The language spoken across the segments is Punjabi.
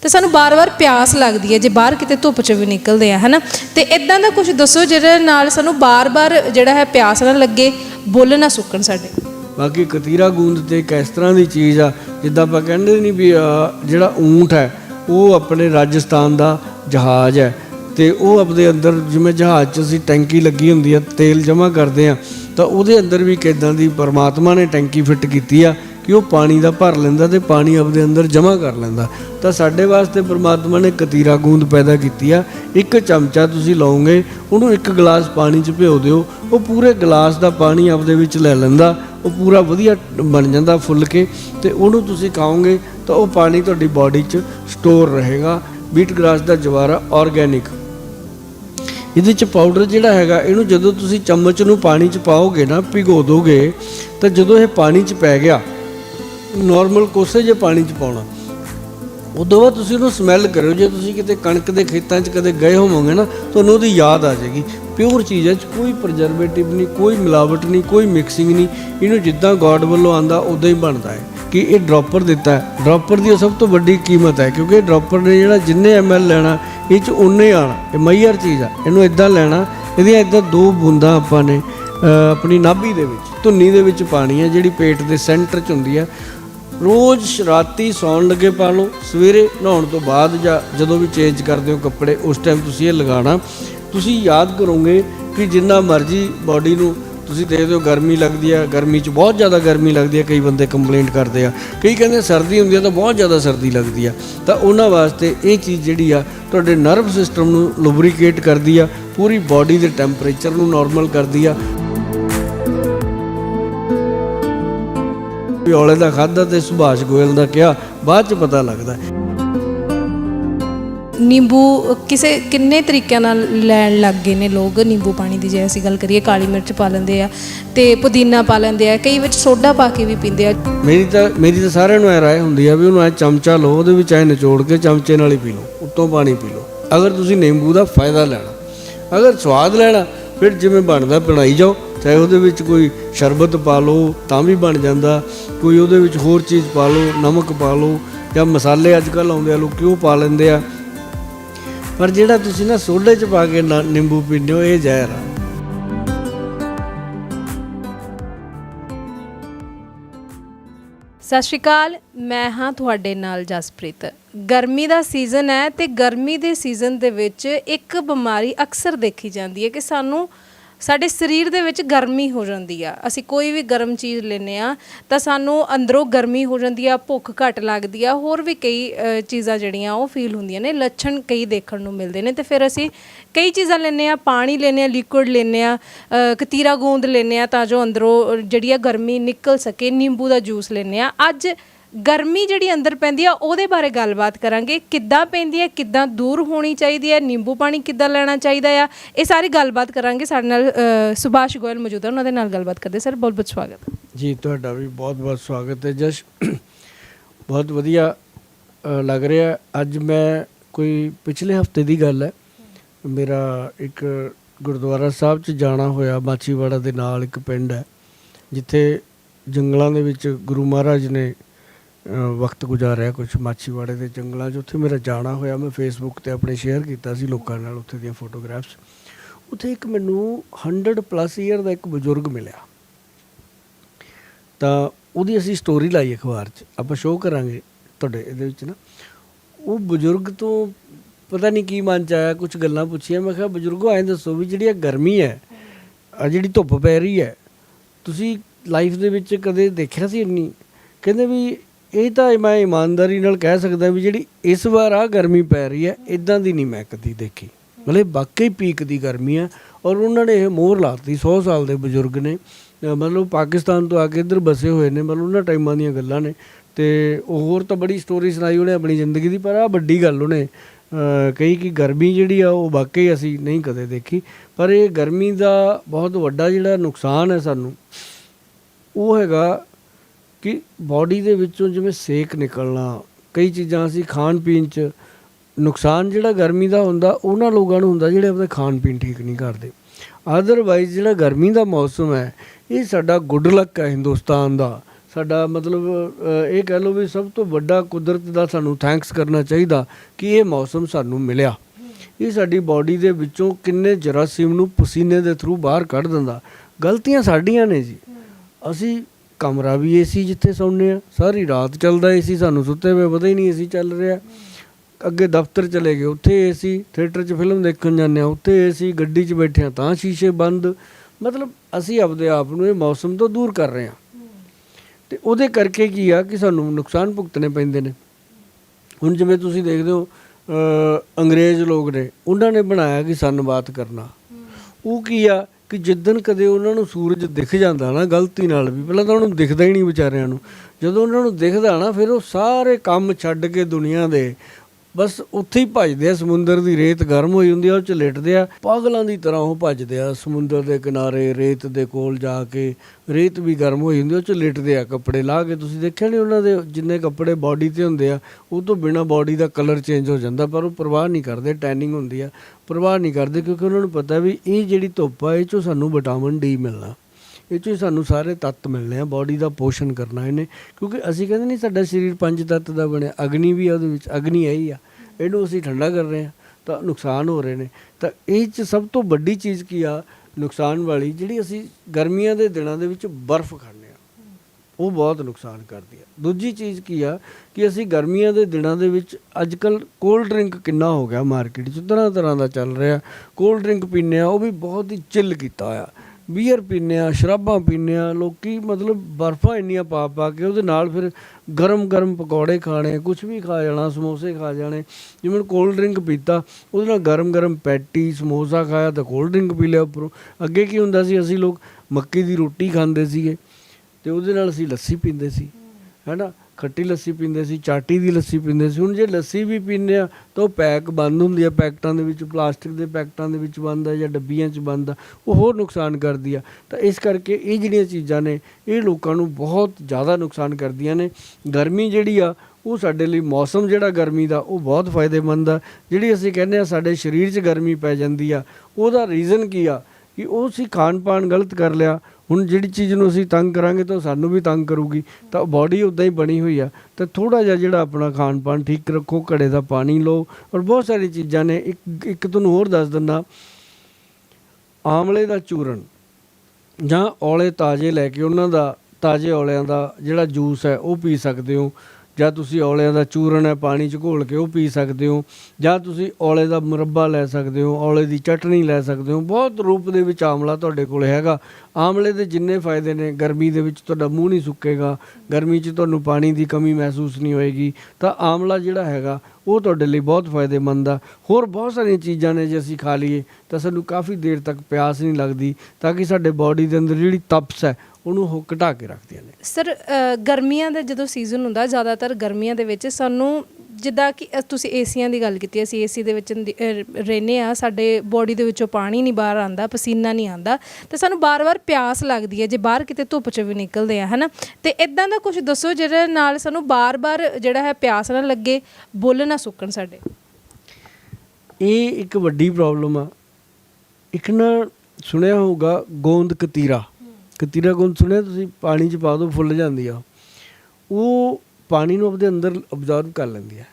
ਤੇ ਸਾਨੂੰ ਬਾਰ-ਬਾਰ ਪਿਆਸ ਲੱਗਦੀ ਹੈ ਜੇ ਬਾਹਰ ਕਿਤੇ ਧੁੱਪ 'ਚ ਵੀ ਨਿਕਲਦੇ ਆ ਹਨਾ? ਤੇ ਇਦਾਂ ਦਾ ਕੁਝ ਦੱਸੋ ਜਿਹਦੇ ਨਾਲ ਸਾਨੂੰ ਬਾਰ-ਬਾਰ ਜਿਹੜਾ ਹੈ ਪਿਆਸ ਨਾ ਲੱਗੇ ਬੁੱਲ ਨਾ ਸੁੱਕਣ ਸਾਡੇ। ਬਾਕੀ ਕਤੀਰਾ ਗੂੰਦ ਤੇ ਇੱਕ ਇਸ ਤਰ੍ਹਾਂ ਦੀ ਚੀਜ਼ ਆ ਜਿੱਦਾਂ ਆਪਾਂ ਕਹਿੰਦੇ ਨਹੀਂ ਵੀ ਅਹ, ਜਿਹੜਾ ਊਂਠ ਹੈ ਉਹ ਆਪਣੇ ਰਾਜਸਥਾਨ ਦਾ ਜਹਾਜ਼ ਹੈ। ਤੇ ਉਹ ਆਪਣੇ ਅੰਦਰ ਜਿਵੇਂ ਜਹਾਜ਼ 'ਚ ਅਸੀਂ ਟੈਂਕੀ ਲੱਗੀ ਹੁੰਦੀ ਆ ਤੇਲ ਜਮ੍ਹਾਂ ਕਰਦੇ ਆ ਤਾਂ ਉਹਦੇ ਅੰਦਰ ਵੀ ਕਿਦਾਂ ਦੀ ਪਰਮਾਤਮਾ ਨੇ ਟੈਂਕੀ ਫਿੱਟ ਕੀਤੀ ਆ ਕਿ ਉਹ ਪਾਣੀ ਦਾ ਭਰ ਲੈਂਦਾ ਤੇ ਪਾਣੀ ਆਪਦੇ ਅੰਦਰ ਜਮ੍ਹਾਂ ਕਰ ਲੈਂਦਾ। ਤਾਂ ਸਾਡੇ ਵਾਸਤੇ ਪਰਮਾਤਮਾ ਨੇ ਕਤੀਰਾ ਗੂੰਦ ਪੈਦਾ ਕੀਤੀ ਆ। ਇੱਕ ਚਮਚਾ ਤੁਸੀਂ ਲਓਗੇ, ਉਹਨੂੰ ਇੱਕ ਗਲਾਸ ਪਾਣੀ 'ਚ ਭਿਓ ਦਿਓ। ਉਹ ਪੂਰੇ ਗਲਾਸ ਦਾ ਪਾਣੀ ਆਪਦੇ ਵਿੱਚ ਲੈ ਲੈਂਦਾ। ਉਹ ਪੂਰਾ ਵਧੀਆ ਬਣ ਜਾਂਦਾ ਫੁੱਲ ਕੇ। ਤੇ ਉਹਨੂੰ ਤੁਸੀਂ ਖਾਓਗੇ ਤਾਂ ਉਹ ਪਾਣੀ ਤੁਹਾਡੀ ਬਾਡੀ 'ਚ ਸਟੋਰ ਰਹੇਗਾ। ਬੀਟ ਗ੍ਰਾਸ ਦਾ ਜਵਾਰਾ ਆਰਗੈਨਿਕ ਇਹਦੇ ਚ ਪਾਊਡਰ ਜਿਹੜਾ ਹੈਗਾ, ਇਹਨੂੰ ਜਦੋਂ ਤੁਸੀਂ ਚਮਚ ਨੂੰ ਪਾਣੀ ਚ ਪਾਓਗੇ ਨਾ, ਭਿਗੋ ਦੋਗੇ, ਤਾਂ ਜਦੋਂ ਇਹ ਪਾਣੀ ਚ ਪੈ ਗਿਆ ਨਾਰਮਲ ਕੋਸੇ ਜੇ ਪਾਣੀ ਚ ਪਾਉਣਾ। ਉਦੋਂ ਬਾਅਦ ਤੁਸੀਂ ਉਹਨੂੰ ਸਮੈਲ ਕਰਿਓ, ਜੇ ਤੁਸੀਂ ਕਿਤੇ ਕਣਕ ਦੇ ਖੇਤਾਂ 'ਚ ਕਦੇ ਗਏ ਹੋਵੋਗੇ ਨਾ, ਤੁਹਾਨੂੰ ਉਹਦੀ ਯਾਦ ਆ ਜਾਏਗੀ। ਪਿਓਰ ਚੀਜ਼ ਹੈ 'ਚ ਕੋਈ ਪ੍ਰਜਰਵੇਟਿਵ ਨਹੀਂ, ਕੋਈ ਮਿਲਾਵਟ ਨਹੀਂ, ਕੋਈ ਮਿਕਸਿੰਗ ਨਹੀਂ। ਇਹਨੂੰ ਜਿੱਦਾਂ ਗੋਡ ਵੱਲੋਂ ਆਂਦਾ, ਉਦਾਂ ਹੀ ਬਣਦਾ ਹੈ। ਕਿ ਇਹ ਡ੍ਰੌਪਰ ਦਿੱਤਾ ਹੈ। ਡ੍ਰੌਪਰ ਦੀ ਸਭ ਤੋਂ ਵੱਡੀ ਕੀਮਤ ਹੈ, ਕਿਉਂਕਿ ਇਹ ਡ੍ਰੌਪਰ ਨੇ ਜਿਹੜਾ ਜਿੰਨੇ ਐਮਐਲ ਲੈਣਾ, ਇਹ 'ਚ ਉਨੇ ਆਣਾ। ਇਹ ਮਈਅਰ ਚੀਜ਼ ਆ, ਇਹਨੂੰ ਇਦਾਂ ਲੈਣਾ, ਇਹਦੀਆਂ ਇਦਾਂ ਦੋ ਬੂੰਦਾਂ ਆਪਾਂ ਨੇ ਆਪਣੀ ਨਾਭੀ ਦੇ ਵਿੱਚ, ਧੁੰਨੀ ਦੇ ਵਿੱਚ ਪਾਣੀ ਹੈ, ਜਿਹੜੀ ਪੇਟ ਦੇ ਸੈਂਟਰ 'ਚ ਹੁੰਦੀ ਹੈ। ਰੋਜ਼ ਰਾਤੀ ਸੌਣ ਲੱਗੇ ਪਾ ਲਓ, ਸਵੇਰੇ ਨਹਾਉਣ ਤੋਂ ਬਾਅਦ ਜਾਂ ਜਦੋਂ ਵੀ ਚੇਂਜ ਕਰਦੇ ਹੋ ਕੱਪੜੇ, ਉਸ ਟਾਈਮ ਤੁਸੀਂ ਇਹ ਲਗਾਉਣਾ। ਤੁਸੀਂ ਯਾਦ ਕਰੋਗੇ ਕਿ ਜਿੰਨਾ ਮਰਜ਼ੀ ਬਾਡੀ ਨੂੰ ਤੁਸੀਂ ਦੇਖਦੇ ਹੋ ਗਰਮੀ ਲੱਗਦੀ ਆ, ਗਰਮੀ 'ਚ ਬਹੁਤ ਜ਼ਿਆਦਾ ਗਰਮੀ ਲੱਗਦੀ ਆ, ਕਈ ਬੰਦੇ ਕੰਪਲੇਂਟ ਕਰਦੇ ਆ। ਕਈ ਕਹਿੰਦੇ ਸਰਦੀ ਹੁੰਦੀ ਆ ਤਾਂ ਬਹੁਤ ਜ਼ਿਆਦਾ ਸਰਦੀ ਲੱਗਦੀ ਆ। ਤਾਂ ਉਹਨਾਂ ਵਾਸਤੇ ਇਹ ਚੀਜ਼ ਜਿਹੜੀ ਆ, ਤੁਹਾਡੇ ਨਰਵ ਸਿਸਟਮ ਨੂੰ ਲੁਬਰੀਕੇਟ ਕਰਦੀ ਆ, ਪੂਰੀ ਬਾਡੀ ਦੇ ਟੈਂਪਰੇਚਰ ਨੂੰ ਨਾਰਮਲ ਕਰਦੀ ਆ। ਔਲੇ ਦਾ ਖਾਦਾ ਤੇ ਸੁਭਾਸ਼ ਗੋਇਲ ਦਾ ਕਿਹਾ ਬਾਅਦ ਚ ਪਤਾ ਲੱਗਦਾ। ਨਿੰਬੂ ਕਿਸੇ ਕਿੰਨੇ ਤਰੀਕਿਆਂ ਨਾਲ ਲੈਣ ਲੱਗ ਗਏ ਨੇ ਲੋਕ ਨਿੰਬੂ ਪਾਣੀ ਦੀ? ਜੇ ਅਸੀਂ ਗੱਲ ਕਰੀਏ ਕਾਲੀ ਮਿਰਚ ਪਾ ਲੈਂਦੇ ਆ ਤੇ ਪੁਦੀਨਾ ਪਾ ਲੈਂਦੇ ਆ ਕਈ ਵਿੱਚ ਸੋਡਾ ਪਾ ਕੇ ਵੀ ਪੀਂਦੇ ਆ। ਮੇਰੀ ਤਾਂ ਮੇਰੀ ਤਾਂ ਸਾਰਿਆਂ ਨੂੰ ਐ ਰਾਏ ਹੁੰਦੀ ਆ ਵੀ ਉਹਨੂੰ ਐ ਚਮਚਾ ਲਓ ਉਹਦੇ ਵਿੱਚ ਐ ਨਿਚੋੜ ਕੇ ਚਮਚੇ ਨਾਲ ਹੀ ਪੀ ਲਓ ਉੱਤੋਂ ਪਾਣੀ ਪੀ ਲਓ। ਅਗਰ ਤੁਸੀਂ ਨਿੰਬੂ ਦਾ ਫਾਇਦਾ ਲੈਣਾ ਅਗਰ ਸਵਾਦ ਲੈਣਾ ਫਿਰ ਜਿਵੇਂ ਬਣਦਾ ਬਣਾਈ ਜਾਓ। ਚਾਹੇ ਉਹਦੇ ਵਿੱਚ ਕੋਈ ਸ਼ਰਬਤ ਪਾ ਲਓ ਤਾਂ ਵੀ ਬਣ ਜਾਂਦਾ, ਕੋਈ ਉਹਦੇ ਵਿੱਚ ਹੋਰ ਚੀਜ਼ ਪਾ ਲਓ, ਨਮਕ ਪਾ ਲਓ ਜਾਂ ਮਸਾਲੇ ਅੱਜ ਕੱਲ ਆਉਂਦੇ ਆ, ਲੋਕ ਉਹ ਪਾ ਲੈਂਦੇ ਆ? ਪਰ ਜਿਹੜਾ ਤੁਸੀਂ ਨਾ ਸੋਡੇ 'ਚ ਪਾ ਕੇ ਨਿੰਬੂ ਪੀਂਦੇ ਹੋ, ਇਹ ਜ਼ਹਿਰ ਆ। ਸਤਿ ਸ਼੍ਰੀ ਅਕਾਲ, ਮੈਂ ਹਾਂ ਤੁਹਾਡੇ ਨਾਲ ਜਸਪ੍ਰੀਤ। ਗਰਮੀ ਦਾ ਸੀਜ਼ਨ ਹੈ ਤੇ ਗਰਮੀ ਦੇ ਸੀਜ਼ਨ ਦੇ ਵਿੱਚ ਇੱਕ ਬਿਮਾਰੀ ਅਕਸਰ ਦੇਖੀ ਜਾਂਦੀ ਹੈ ਕਿ ਸਾਨੂੰ ਸਾਡੇ ਸਰੀਰ ਦੇ ਵਿੱਚ ਗਰਮੀ ਹੋ ਜਾਂਦੀ ਆ। ਅਸੀਂ ਕੋਈ ਵੀ ਗਰਮ ਚੀਜ਼ ਲੈਨੇ ਆ ਤਾਂ ਸਾਨੂੰ ਅੰਦਰੋਂ ਗਰਮੀ ਹੋ ਜਾਂਦੀ ਆ, ਭੁੱਖ ਘੱਟ ਲੱਗਦੀ ਆ, ਹੋਰ ਵੀ ਕਈ ਚੀਜ਼ਾਂ ਜਿਹੜੀਆਂ ਉਹ ਫੀਲ ਹੁੰਦੀਆਂ ਨੇ, ਲੱਛਣ ਕਈ ਦੇਖਣ ਨੂੰ ਮਿਲਦੇ ਨੇ। ਤੇ ਫਿਰ ਅਸੀਂ ਕਈ ਚੀਜ਼ਾਂ ਲੈਨੇ ਆ, ਪਾਣੀ ਲੈਨੇ ਆ ਲਿਕੁਇਡ ਲੈਨੇ ਆ ਕਤੀਰਾ ਗੂੰਦ ਲੈਨੇ ਆ ਤਾਂ ਜੋ ਅੰਦਰੋਂ ਜਿਹੜੀ ਆ ਗਰਮੀ ਨਿਕਲ ਸਕੇ, ਨਿੰਬੂ ਦਾ ਜੂਸ ਲੈਨੇ ਆ। ਅੱਜ ਗਰਮੀ ਜਿਹੜੀ ਅੰਦਰ ਪੈਂਦੀ ਆ ਉਹਦੇ ਬਾਰੇ ਗੱਲਬਾਤ ਕਰਾਂਗੇ। ਕਿੱਦਾਂ ਪੈਂਦੀ ਹੈ ਕਿੱਦਾਂ ਦੂਰ ਹੋਣੀ ਚਾਹੀਦੀ ਹੈ ਨਿੰਬੂ ਪਾਣੀ ਕਿੱਦਾਂ ਲੈਣਾ ਚਾਹੀਦਾ ਆ ਇਹ ਸਾਰੀ ਗੱਲਬਾਤ ਕਰਾਂਗੇ। ਸਾਡੇ ਨਾਲ ਅ, ਸੁਭਾਸ਼ ਗੋਇਲ ਮੌਜੂਦ ਹਨ ਉਹਨਾਂ ਦੇ ਨਾਲ ਗੱਲਬਾਤ ਕਰਦੇ। ਸਰ ਬਹੁਤ ਬਹੁਤ ਸਵਾਗਤ। ਜੀ ਤੁਹਾਡਾ ਵੀ ਬਹੁਤ-ਬਹੁਤ ਸਵਾਗਤ ਹੈ। ਜਸ਼ ਬਹੁਤ ਵਧੀਆ ਅ, ਲੱਗ ਰਿਹਾ। ਅੱਜ ਮੈਂ ਕੋਈ ਪਿਛਲੇ ਹਫ਼ਤੇ ਦੀ ਗੱਲ ਹੈ। ਮੇਰਾ ਇੱਕ ਗੁਰਦੁਆਰਾ ਸਾਹਿਬ 'ਚ ਜਾਣਾ ਹੋਇਆ ਮਾਚੀਵਾੜਾ ਦੇ ਨਾਲ ਇੱਕ ਪਿੰਡ ਹੈ ਜਿੱਥੇ ਜੰਗਲਾਂ ਦੇ ਵਿੱਚ ਗੁਰੂ ਮਹਾਰਾਜ ਨੇ ਵਕਤ ਗੁਜ਼ਾਰਿਆ ਕੁਝ ਮਾਛੀਵਾੜੇ ਦੇ ਜੰਗਲਾਂ 'ਚ। ਉੱਥੇ ਮੇਰਾ ਜਾਣਾ ਹੋਇਆ। ਮੈਂ ਫੇਸਬੁੱਕ ਤੇ ਆਪਣੇ ਸ਼ੇਅਰ ਕੀਤਾ ਸੀ ਲੋਕਾਂ ਨਾਲ ਉੱਥੇ ਦੀਆਂ ਫੋਟੋਗ੍ਰਾਫਸ ਉੱਥੇ ਇੱਕ ਮੈਨੂੰ 100 ਪਲੱਸ ਈਅਰ ਦਾ ਇੱਕ ਬਜ਼ੁਰਗ ਮਿਲਿਆ। ਤਾਂ ਉਹਦੀ ਅਸੀਂ ਸਟੋਰੀ ਲਾਈ ਅਖਬਾਰ 'ਚ। ਆਪਾਂ ਸ਼ੋਅ ਕਰਾਂਗੇ ਤੁਹਾਡੇ ਇਹਦੇ ਵਿੱਚ ਨਾ। ਉਹ ਬਜ਼ੁਰਗ ਤੋਂ ਪਤਾ ਨਹੀਂ ਕੀ ਮਨ 'ਚ ਆਇਆ ਕੁਝ ਗੱਲਾਂ ਪੁੱਛੀਆਂ। ਮੈਂ ਕਿਹਾ, ਬਜ਼ੁਰਗੋ, ਐਂ ਦੱਸੋ ਵੀ ਜਿਹੜੀ ਆ ਗਰਮੀ ਹੈ ਆ ਜਿਹੜੀ ਧੁੱਪ ਪੈ ਰਹੀ ਹੈ, ਤੁਸੀਂ ਲਾਈਫ ਦੇ ਵਿੱਚ ਕਦੇ ਦੇਖਿਆ ਸੀ ਇੰਨੀ? ਕਹਿੰਦੇ ਵੀ ਇਹ ਤਾਂ ਮੈਂ ਇਮਾਨਦਾਰੀ ਨਾਲ ਕਹਿ ਸਕਦਾ ਵੀ ਜਿਹੜੀ ਇਸ ਵਾਰ ਆ ਗਰਮੀ ਪੈ ਰਹੀ ਹੈ ਇਦਾਂ ਦੀ ਨਹੀਂ ਮੈਂ ਕਦੀ ਦੇਖੀ। ਮਤਲਬ ਵਾਕਈ ਪੀਕ ਦੀ ਗਰਮੀ ਹੈ ਔਰ ਉਹਨਾਂ ਨੇ ਇਹ ਮੋਹਰ ਲਾਤੀ 100 ਸਾਲ ਦੇ ਬਜ਼ੁਰਗ ਨੇ। ਮਤਲਬ ਪਾਕਿਸਤਾਨ ਤੋਂ ਆ ਕੇ ਇੱਧਰ ਬਸੇ ਹੋਏ ਨੇ, ਮਤਲਬ ਉਹਨਾਂ ਟਾਈਮਾਂ ਦੀਆਂ ਗੱਲਾਂ ਨੇ। ਤੇ ਹੋਰ ਤਾਂ ਬੜੀ ਸਟੋਰੀ ਸੁਣਾਈ ਉਹਨੇ ਆਪਣੀ ਜ਼ਿੰਦਗੀ ਦੀ, ਪਰ ਆ ਵੱਡੀ ਗੱਲ ਉਹਨੇ ਕਹੀ ਕਿ ਗਰਮੀ ਜਿਹੜੀ ਆ ਉਹ ਵਾਕਈ ਅਸੀਂ ਨਹੀਂ ਕਦੇ ਦੇਖੀ। ਪਰ ਇਹ ਗਰਮੀ ਦਾ ਬਹੁਤ ਵੱਡਾ ਜਿਹੜਾ ਨੁਕਸਾਨ ਹੈ ਸਾਨੂੰ, ਉਹ ਹੈਗਾ ਕਿ ਬਾਡੀ ਦੇ ਵਿੱਚੋਂ ਜਿਵੇਂ ਸੇਕ ਨਿਕਲਣਾ, ਕਈ ਚੀਜ਼ਾਂ ਅਸੀਂ ਖਾਣ ਪੀਣ ਚ ਨੁਕਸਾਨ ਜਿਹੜਾ ਗਰਮੀ ਦਾ ਹੁੰਦਾ, ਉਹਨਾਂ ਲੋਕਾਂ ਨੂੰ ਹੁੰਦਾ ਜਿਹੜੇ ਆਪਣੇ ਖਾਣ ਪੀਣ ਠੀਕ ਨਹੀਂ ਕਰਦੇ। ਅਦਰਵਾਈਜ਼ ਜਿਹੜਾ ਗਰਮੀ ਦਾ ਮੌਸਮ ਹੈ, ਇਹ ਸਾਡਾ ਗੁੱਡ ਲੱਕ ਹੈ ਹਿੰਦੁਸਤਾਨ ਦਾ। ਸਾਡਾ ਮਤਲਬ ਇਹ ਕਹਿ ਲਓ ਵੀ ਸਭ ਤੋਂ ਵੱਡਾ ਕੁਦਰਤ ਦਾ ਸਾਨੂੰ ਥੈਂਕਸ ਕਰਨਾ ਚਾਹੀਦਾ ਕਿ ਇਹ ਮੌਸਮ ਸਾਨੂੰ ਮਿਲਿਆ। ਇਹ ਸਾਡੀ ਬਾਡੀ ਦੇ ਵਿੱਚੋਂ ਕਿੰਨੇ ਜਰਾਸੀਮ ਨੂੰ ਪਸੀਨੇ ਦੇ ਥਰੂ ਬਾਹਰ ਕੱਢ ਦਿੰਦਾ। ਗਲਤੀਆਂ ਸਾਡੀਆਂ ਨੇ ਜੀ। ਅਸੀਂ ਕਮਰਾ ਵੀ ਏਸੀ ਜਿੱਥੇ ਸੌਂਦੇ ਆ। ਸਾਰੀ ਰਾਤ ਚੱਲਦਾ ਏਸੀ, ਸਾਨੂੰ ਸੁੱਤੇ ਹੋਏ ਪਤਾ ਹੀ ਨਹੀਂ ਏਸੀ ਚੱਲ ਰਿਹਾ। ਅੱਗੇ ਦਫ਼ਤਰ ਚਲੇ ਗਏ, ਉੱਥੇ ਏਸੀ, ਥੀਏਟਰ 'ਚ ਫਿਲਮ ਦੇਖਣ ਜਾਂਦੇ ਆ, ਉੱਥੇ ਏਸੀ, ਗੱਡੀ 'ਚ ਬੈਠੇ ਆ, ਤਾਂ ਸ਼ੀਸ਼ੇ ਬੰਦ। ਮਤਲਬ ਅਸੀਂ ਆਪਦੇ ਆਪ ਨੂੰ ਇਹ ਮੌਸਮ ਤੋਂ ਦੂਰ ਕਰ ਰਹੇ ਆ। ਤੇ ਉਹਦੇ ਕਰਕੇ ਕੀ ਆ ਕਿ ਸਾਨੂੰ ਨੁਕਸਾਨ ਭੁਗਤਣੇ ਪੈਂਦੇ ਨੇ। ਹੁਣ ਜਿਵੇਂ ਤੁਸੀਂ ਦੇਖਦੇ ਹੋ ਅੰਗਰੇਜ਼ ਲੋਕ ਨੇ, ਉਹਨਾਂ ਨੇ ਬਣਾਇਆ ਕਿ ਸੰਨਬਾਤ ਕਰਨਾ। ਉਹ ਕੀ ਆ ਕਿ ਜਿੱਦਨ ਕਦੇ ਉਹਨਾਂ ਨੂੰ ਸੂਰਜ ਦਿਖ ਜਾਂਦਾ ਨਾ ਗਲਤੀ ਨਾਲ ਵੀ, ਪਹਿਲਾਂ ਤਾਂ ਉਹਨਾਂ ਨੂੰ ਦਿਖਦਾ ਹੀ ਨਹੀਂ ਵਿਚਾਰਿਆਂ ਨੂੰ। ਜਦੋਂ ਉਹਨਾਂ ਨੂੰ ਦਿਖਦਾ ਨਾ, ਫਿਰ ਉਹ ਸਾਰੇ ਕੰਮ ਛੱਡ ਕੇ ਦੁਨੀਆ ਦੇ ਬਸ ਉੱਥੇ ਹੀ ਭੱਜਦੇ ਆ ਸਮੁੰਦਰ ਦੀ ਰੇਤ ਗਰਮ ਹੋਈ ਹੁੰਦੀ ਆ ਉਹ ਚ ਲੇਟਦੇ ਆ। ਪਾਗਲਾਂ ਦੀ ਤਰ੍ਹਾਂ ਉਹ ਭੱਜਦੇ ਆ ਸਮੁੰਦਰ ਦੇ ਕਿਨਾਰੇ ਰੇਤ ਦੇ ਕੋਲ ਜਾ ਕੇ। ਰੇਤ ਵੀ ਗਰਮ ਹੋਈ ਹੁੰਦੀ ਆ, ਉਹ ਚ ਲੇਟਦੇ ਆ ਕੱਪੜੇ ਲਾ ਕੇ। ਤੁਸੀਂ ਦੇਖਿਆ ਨਹੀਂ ਉਹਨਾਂ ਦੇ ਜਿੰਨੇ ਕੱਪੜੇ ਬਾਡੀ ਤੇ ਹੁੰਦੇ ਆ ਉਹ ਤੋਂ ਬਿਨਾ ਬਾਡੀ ਦਾ ਕਲਰ ਚੇਂਜ ਹੋ ਜਾਂਦਾ ਪਰ ਉਹ ਪਰਵਾਹ ਨਹੀਂ ਕਰਦੇ ਟੈਨਿੰਗ ਹੁੰਦੀ ਆ। ਪਰਵਾਹ ਨਹੀਂ ਕਰਦੇ ਕਿਉਂਕਿ ਉਹਨਾਂ ਨੂੰ ਪਤਾ ਵੀ ਇਹ ਜਿਹੜੀ ਧੁੱਪ ਆ ਇਹ ਚੋਂ ਸਾਨੂੰ ਵਿਟਾਮਿਨ ਡੀ ਮਿਲਣਾ। ਇਹ ਚੋਂ ਹੀ ਸਾਨੂੰ ਸਾਰੇ ਤੱਤ ਮਿਲਣੇ ਆ ਬਾਡੀ ਦਾ ਪੋਸ਼ਣ ਕਰਨਾ ਇਹਨੇ। ਕਿਉਂਕਿ ਅਸੀਂ ਕਹਿੰਦੇ ਨਹੀਂ ਸਾਡਾ ਸਰੀਰ ਪੰਜ ਤੱਤ ਦਾ ਬਣਿਆ, ਅਗਨੀ ਵੀ ਆ ਉਹਦੇ ਵਿੱਚ, ਅਗਨੀ ਹੈ ਹੀ ਆ। ਇਹਨੂੰ ਅਸੀਂ ਠੰਡਾ ਕਰ ਰਹੇ ਆ, ਤਾਂ ਨੁਕਸਾਨ ਹੋ ਰਹੇ ਨੇ। ਤਾਂ ਇਹ ਚ ਸਭ ਤੋਂ ਵੱਡੀ ਚੀਜ਼ ਕੀ ਆ, ਨੁਕਸਾਨ ਵਾਲੀ ਜਿਹੜੀ ਅਸੀਂ ਗਰਮੀਆਂ ਦੇ ਦਿਨਾਂ ਦੇ ਵਿੱਚ ਬਰਫ਼ ਖਾਂਦੇ ਆ। ਉਹ ਬਹੁਤ ਨੁਕਸਾਨ ਕਰਦੀ ਆ। ਦੂਜੀ ਚੀਜ਼ ਕੀ ਆ, ਕਿ ਅਸੀਂ ਗਰਮੀਆਂ ਦੇ ਦਿਨਾਂ ਦੇ ਵਿੱਚ ਅੱਜ ਕੱਲ ਕੋਲਡ ਡਰਿੰਕ ਕਿੰਨਾ ਹੋ ਗਿਆ ਮਾਰਕੀਟ 'ਚ ਤਰ੍ਹਾਂ ਤਰ੍ਹਾਂ ਦਾ ਚੱਲ ਰਿਹਾ। ਕੋਲਡ ਡਰਿੰਕ ਪੀਂਦੇ ਆ, ਉਹ ਵੀ ਬਹੁਤ ਹੀ ਚਿੱਲ ਕੀਤਾ ਹੋਇਆ। ਬੀਅਰ ਪੀਂਦੇ ਆ ਸ਼ਰਾਬਾਂ ਪੀਂਦੇ ਆ ਲੋਕੀ ਮਤਲਬ ਬਰਫਾਂ ਇੰਨੀਆਂ ਪਾ ਪਾ ਕੇ ਉਹਦੇ ਨਾਲ ਫਿਰ ਗਰਮ ਗਰਮ ਪਕੌੜੇ ਖਾਣੇ ਕੁਝ ਵੀ ਖਾ ਜਾਣਾ, ਸਮੋਸੇ ਖਾ ਜਾਣੇ, ਜਿਵੇਂ ਕੋਲਡ ਡਰਿੰਕ ਪੀਤਾ, ਉਹਦੇ ਨਾਲ ਗਰਮ ਗਰਮ ਪੈਟੀ, ਸਮੋਸਾ ਖਾਇਆ ਤਾਂ ਕੋਲਡ ਡਰਿੰਕ ਪੀ ਲਿਆ ਉੱਪਰੋਂ। ਅੱਗੇ ਕੀ ਹੁੰਦਾ ਸੀ, ਅਸੀਂ ਲੋਕ ਮੱਕੀ ਦੀ ਰੋਟੀ ਖਾਂਦੇ ਸੀਗੇ ਤੇ ਉਹਦੇ ਨਾਲ ਅਸੀਂ ਲੱਸੀ ਪੀਂਦੇ ਸੀ ਹੈਨਾ ਖੱਟੀ ਲੱਸੀ ਪੀਂਦੇ ਸੀ, ਚਾਟੀ ਦੀ ਲੱਸੀ ਪੀਂਦੇ ਸੀ। ਹੁਣ ਜੇ ਲੱਸੀ ਵੀ ਪੀਂਦੇ ਆ, ਤਾਂ ਉਹ ਪੈਕ ਬੰਦ ਹੁੰਦੀ ਆ, ਪੈਕਟਾਂ ਦੇ ਵਿੱਚ, ਪਲਾਸਟਿਕ ਦੇ ਪੈਕਟਾਂ ਦੇ ਵਿੱਚ ਬੰਦ ਆ ਜਾਂ ਡੱਬੀਆਂ 'ਚ ਬੰਦ ਆ, ਉਹ ਹੋਰ ਨੁਕਸਾਨ ਕਰਦੀ ਆ। ਤਾਂ ਇਸ ਕਰਕੇ ਇਹ ਜਿਹੜੀਆਂ ਚੀਜ਼ਾਂ ਨੇ, ਇਹ ਲੋਕਾਂ ਨੂੰ ਬਹੁਤ ਜ਼ਿਆਦਾ ਨੁਕਸਾਨ ਕਰਦੀਆਂ ਨੇ। ਗਰਮੀ ਜਿਹੜੀ ਆ, ਉਹ ਸਾਡੇ ਲਈ ਮੌਸਮ ਜਿਹੜਾ ਗਰਮੀ ਦਾ, ਉਹ ਬਹੁਤ ਫਾਇਦੇਮੰਦ ਆ। ਜਿਹੜੀ ਅਸੀਂ ਕਹਿੰਦੇ ਆ, ਸਾਡੇ ਸਰੀਰ 'ਚ ਗਰਮੀ ਪੈ ਜਾਂਦੀ ਆ, ਉਹਦਾ ਰੀਜ਼ਨ ਕੀ ਆ? ਕਿ ਉਹ ਅਸੀਂ ਖਾਣ ਪਾਣ ਗਲਤ ਕਰ ਲਿਆ। ਹੁਣ ਜਿਹੜੀ ਚੀਜ਼ ਨੂੰ ਅਸੀਂ ਤੰਗ ਕਰਾਂਗੇ ਤਾਂ ਉਹ ਸਾਨੂੰ ਵੀ ਤੰਗ ਕਰੂਗੀ। ਤਾਂ ਬਾਡੀ ਉਦਾਂ ਹੀ ਬਣੀ ਹੋਈ ਆ। ਤਾਂ ਥੋੜਾ ਜਿਹਾ ਜਿਹੜਾ ਆਪਣਾ ਖਾਣ ਪਾਣ ਠੀਕ ਰੱਖੋ, ਘੜੇ ਦਾ ਪਾਣੀ ਲਓ ਔਰ ਬਹੁਤ ਸਾਰੀ ਚੀਜ਼ਾਂ ਨੇ। ਇੱਕ ਇੱਕ ਤੁਹਾਨੂੰ ਹੋਰ ਦੱਸ ਦਿੰਦਾ। ਆਮਲੇ ਦਾ ਚੂਰਨ ਜਾਂ ਔਲੇ ਤਾਜ਼ੇ ਲੈ ਕੇ ਉਹਨਾਂ ਦਾ, ਤਾਜ਼ੇ ਔਲਿਆਂ ਦਾ ਜਿਹੜਾ ਜੂਸ ਹੈ ਉਹ ਪੀ ਸਕਦੇ ਹੋ। ਜਾਂ ਤੁਸੀਂ ਔਲਿਆਂ ਦਾ ਚੂਰਨ ਹੈ, ਪਾਣੀ 'ਚ ਘੋਲ ਕੇ ਉਹ ਪੀ ਸਕਦੇ ਹੋ, ਜਾਂ ਤੁਸੀਂ ਔਲੇ ਦਾ ਮੁਰੱਬਾ ਲੈ ਸਕਦੇ ਹੋ, ਔਲੇ ਦੀ ਚਟਣੀ ਲੈ ਸਕਦੇ ਹੋ, ਬਹੁਤ ਰੂਪ ਦੇ ਵਿੱਚ ਆਮਲਾ ਤੁਹਾਡੇ ਕੋਲ ਹੈਗਾ। ਆਮਲੇ ਦੇ ਜਿੰਨੇ ਫਾਇਦੇ ਨੇ, ਗਰਮੀ ਦੇ ਵਿੱਚ ਤੁਹਾਡਾ ਮੂੰਹ ਨਹੀਂ ਸੁੱਕੇਗਾ, ਗਰਮੀ 'ਚ ਤੁਹਾਨੂੰ ਪਾਣੀ ਦੀ ਕਮੀ ਮਹਿਸੂਸ ਨਹੀਂ ਹੋਏਗੀ, ਤਾਂ ਆਮਲਾ ਜਿਹੜਾ ਹੈਗਾ, ਉਹ ਤੁਹਾਡੇ ਲਈ ਬਹੁਤ ਫਾਇਦੇਮੰਦ ਆ। ਹੋਰ ਬਹੁਤ ਸਾਰੀਆਂ ਚੀਜ਼ਾਂ ਨੇ ਜੇ ਅਸੀਂ ਖਾ ਲਈਏ, ਤਾਂ ਸਾਨੂੰ ਕਾਫੀ ਦੇਰ ਤੱਕ ਪਿਆਸ ਨਹੀਂ ਲੱਗਦੀ, ਤਾਂ ਕਿ ਸਾਡੇ ਬਾਡੀ ਦੇ ਅੰਦਰ ਜਿਹੜੀ ਤਪਸ ਹੈ ਉਹਨੂੰ ਉਹ ਘਟਾ ਕੇ ਰੱਖਦੀਆਂ ਨੇ। ਸਰ ਗਰਮੀਆਂ ਦਾ ਜਦੋਂ ਸੀਜ਼ਨ ਹੁੰਦਾ ਜ਼ਿਆਦਾਤਰ ਗਰਮੀਆਂ ਦੇ ਵਿੱਚ ਸਾਨੂੰ ਜਿੱਦਾਂ ਕਿ ਤੁਸੀਂ ਏਸੀਆਂ ਦੀ ਗੱਲ ਕੀਤੀ ਅਸੀਂ ਏਸੀ ਦੇ ਵਿੱਚ ਰਹਿੰਦੇ ਆ ਸਾਡੇ ਬੋਡੀ ਦੇ ਵਿੱਚੋਂ ਪਾਣੀ ਨਹੀਂ ਬਾਹਰ ਆਂਦਾ ਪਸੀਨਾ ਨਹੀਂ ਆਂਦਾ ਤੇ ਸਾਨੂੰ ਬਾਰ-ਬਾਰ ਪਿਆਸ ਲੱਗਦੀ ਹੈ ਜੇ ਬਾਹਰ ਕਿਤੇ ਧੁੱਪ 'ਚ ਵੀ ਨਿਕਲਦੇ ਆ ਹਨਾ? ਤੇ ਇਦਾਂ ਦਾ ਕੁਝ ਦੱਸੋ ਜਿਹਦੇ ਨਾਲ ਸਾਨੂੰ ਬਾਰ-ਬਾਰ ਜਿਹੜਾ ਹੈ ਪਿਆਸ ਨਾ ਲੱਗੇ ਬੁੱਲ ਨਾ ਸੁੱਕਣ ਸਾਡੇ। ਇਹ ਇੱਕ ਵੱਡੀ ਪ੍ਰੋਬਲਮ ਆ। ਇੱਕ ਨਾ ਸੁਣਿਆ ਹੋਊਗਾ ਗੋਂਦ ਕਤੀਰਾ। ਕਤੀਰਾ ਗੁੰਦ ਸੁਣਿਆ ਤੁਸੀਂ? ਪਾਣੀ 'ਚ ਪਾ ਦਿਓ ਫੁੱਲ ਜਾਂਦੀ ਆ। ਉਹ ਪਾਣੀ ਨੂੰ ਆਪਣੇ ਅੰਦਰ ਅਬਜ਼ਰਵ ਕਰ ਲੈਂਦੀ ਹੈ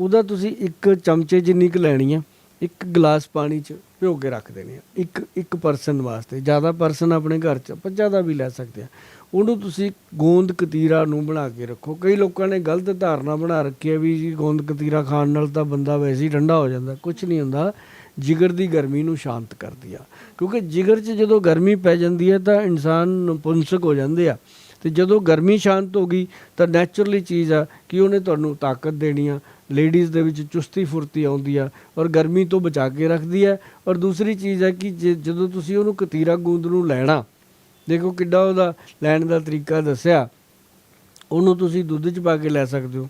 ਉਹਦਾ ਤੁਸੀਂ ਇੱਕ ਚਮਚੇ ਜਿੰਨੀ ਕੁ ਲੈਣੀ ਆ, ਇੱਕ ਗਲਾਸ ਪਾਣੀ 'ਚ ਭਿਓ ਕੇ ਰੱਖ ਦੇਣੀ ਆ। ਇੱਕ ਇੱਕ ਪਰਸਨ ਵਾਸਤੇ। ਜ਼ਿਆਦਾ ਪਰਸਨ ਆਪਣੇ ਘਰ 'ਚ ਆਪਾਂ ਜ਼ਿਆਦਾ ਵੀ ਲੈ ਸਕਦੇ ਆ। ਉਹਨੂੰ ਤੁਸੀਂ ਗੋਂਦ ਕਤੀਰਾ ਨੂੰ ਬਣਾ ਕੇ ਰੱਖੋ। ਕਈ ਲੋਕਾਂ ਨੇ ਗਲਤ ਧਾਰਨਾ ਬਣਾ ਰੱਖੀ ਹੈ ਵੀ ਜੀ ਗੋਂਦ ਕਤੀਰਾ ਖਾਣ ਨਾਲ ਤਾਂ ਬੰਦਾ ਵੈਸੇ ਹੀ ਠੰਡਾ ਹੋ ਜਾਂਦਾ। ਕੁਝ ਨਹੀਂ ਹੁੰਦਾ। ਜਿਗਰ ਦੀ ਗਰਮੀ ਨੂੰ ਸ਼ਾਂਤ ਕਰਦੀ ਆ। ਕਿਉਂਕਿ ਜਿਗਰ 'ਚ ਜਦੋਂ ਗਰਮੀ ਪੈ ਜਾਂਦੀ ਹੈ ਤਾਂ ਇਨਸਾਨ ਨਪੁੰਸਕ ਹੋ ਜਾਂਦੇ ਆ। ਤੇ ਜਦੋਂ ਗਰਮੀ ਸ਼ਾਂਤ ਹੋ ਗਈ ਤਾਂ ਨੈਚੁਰਲੀ ਚੀਜ਼ ਆ ਕਿ ਉਹਨੇ ਤੁਹਾਨੂੰ ਤਾਕਤ ਦੇਣੀ ਆ। ਲੇਡੀਜ਼ ਦੇ ਵਿੱਚ ਚੁਸਤੀ ਫੁਰਤੀ ਆਉਂਦੀ ਆ ਔਰ ਗਰਮੀ ਤੋਂ ਬਚਾ ਕੇ ਰੱਖਦੀ ਹੈ ਔਰ ਦੂਸਰੀ ਚੀਜ਼ ਹੈ ਕਿ ਜੇ- ਜਦੋਂ ਤੁਸੀਂ ਉਹਨੂੰ ਕਤੀਰਾ ਗੂੰਦ ਨੂੰ ਲੈਣਾ, ਦੇਖੋ ਕਿੱਡਾ ਉਹਦਾ ਲੈਣ ਦਾ ਤਰੀਕਾ ਦੱਸਿਆ। ਉਹਨੂੰ ਤੁਸੀਂ ਦੁੱਧ 'ਚ ਪਾ ਕੇ ਲੈ ਸਕਦੇ ਹੋ,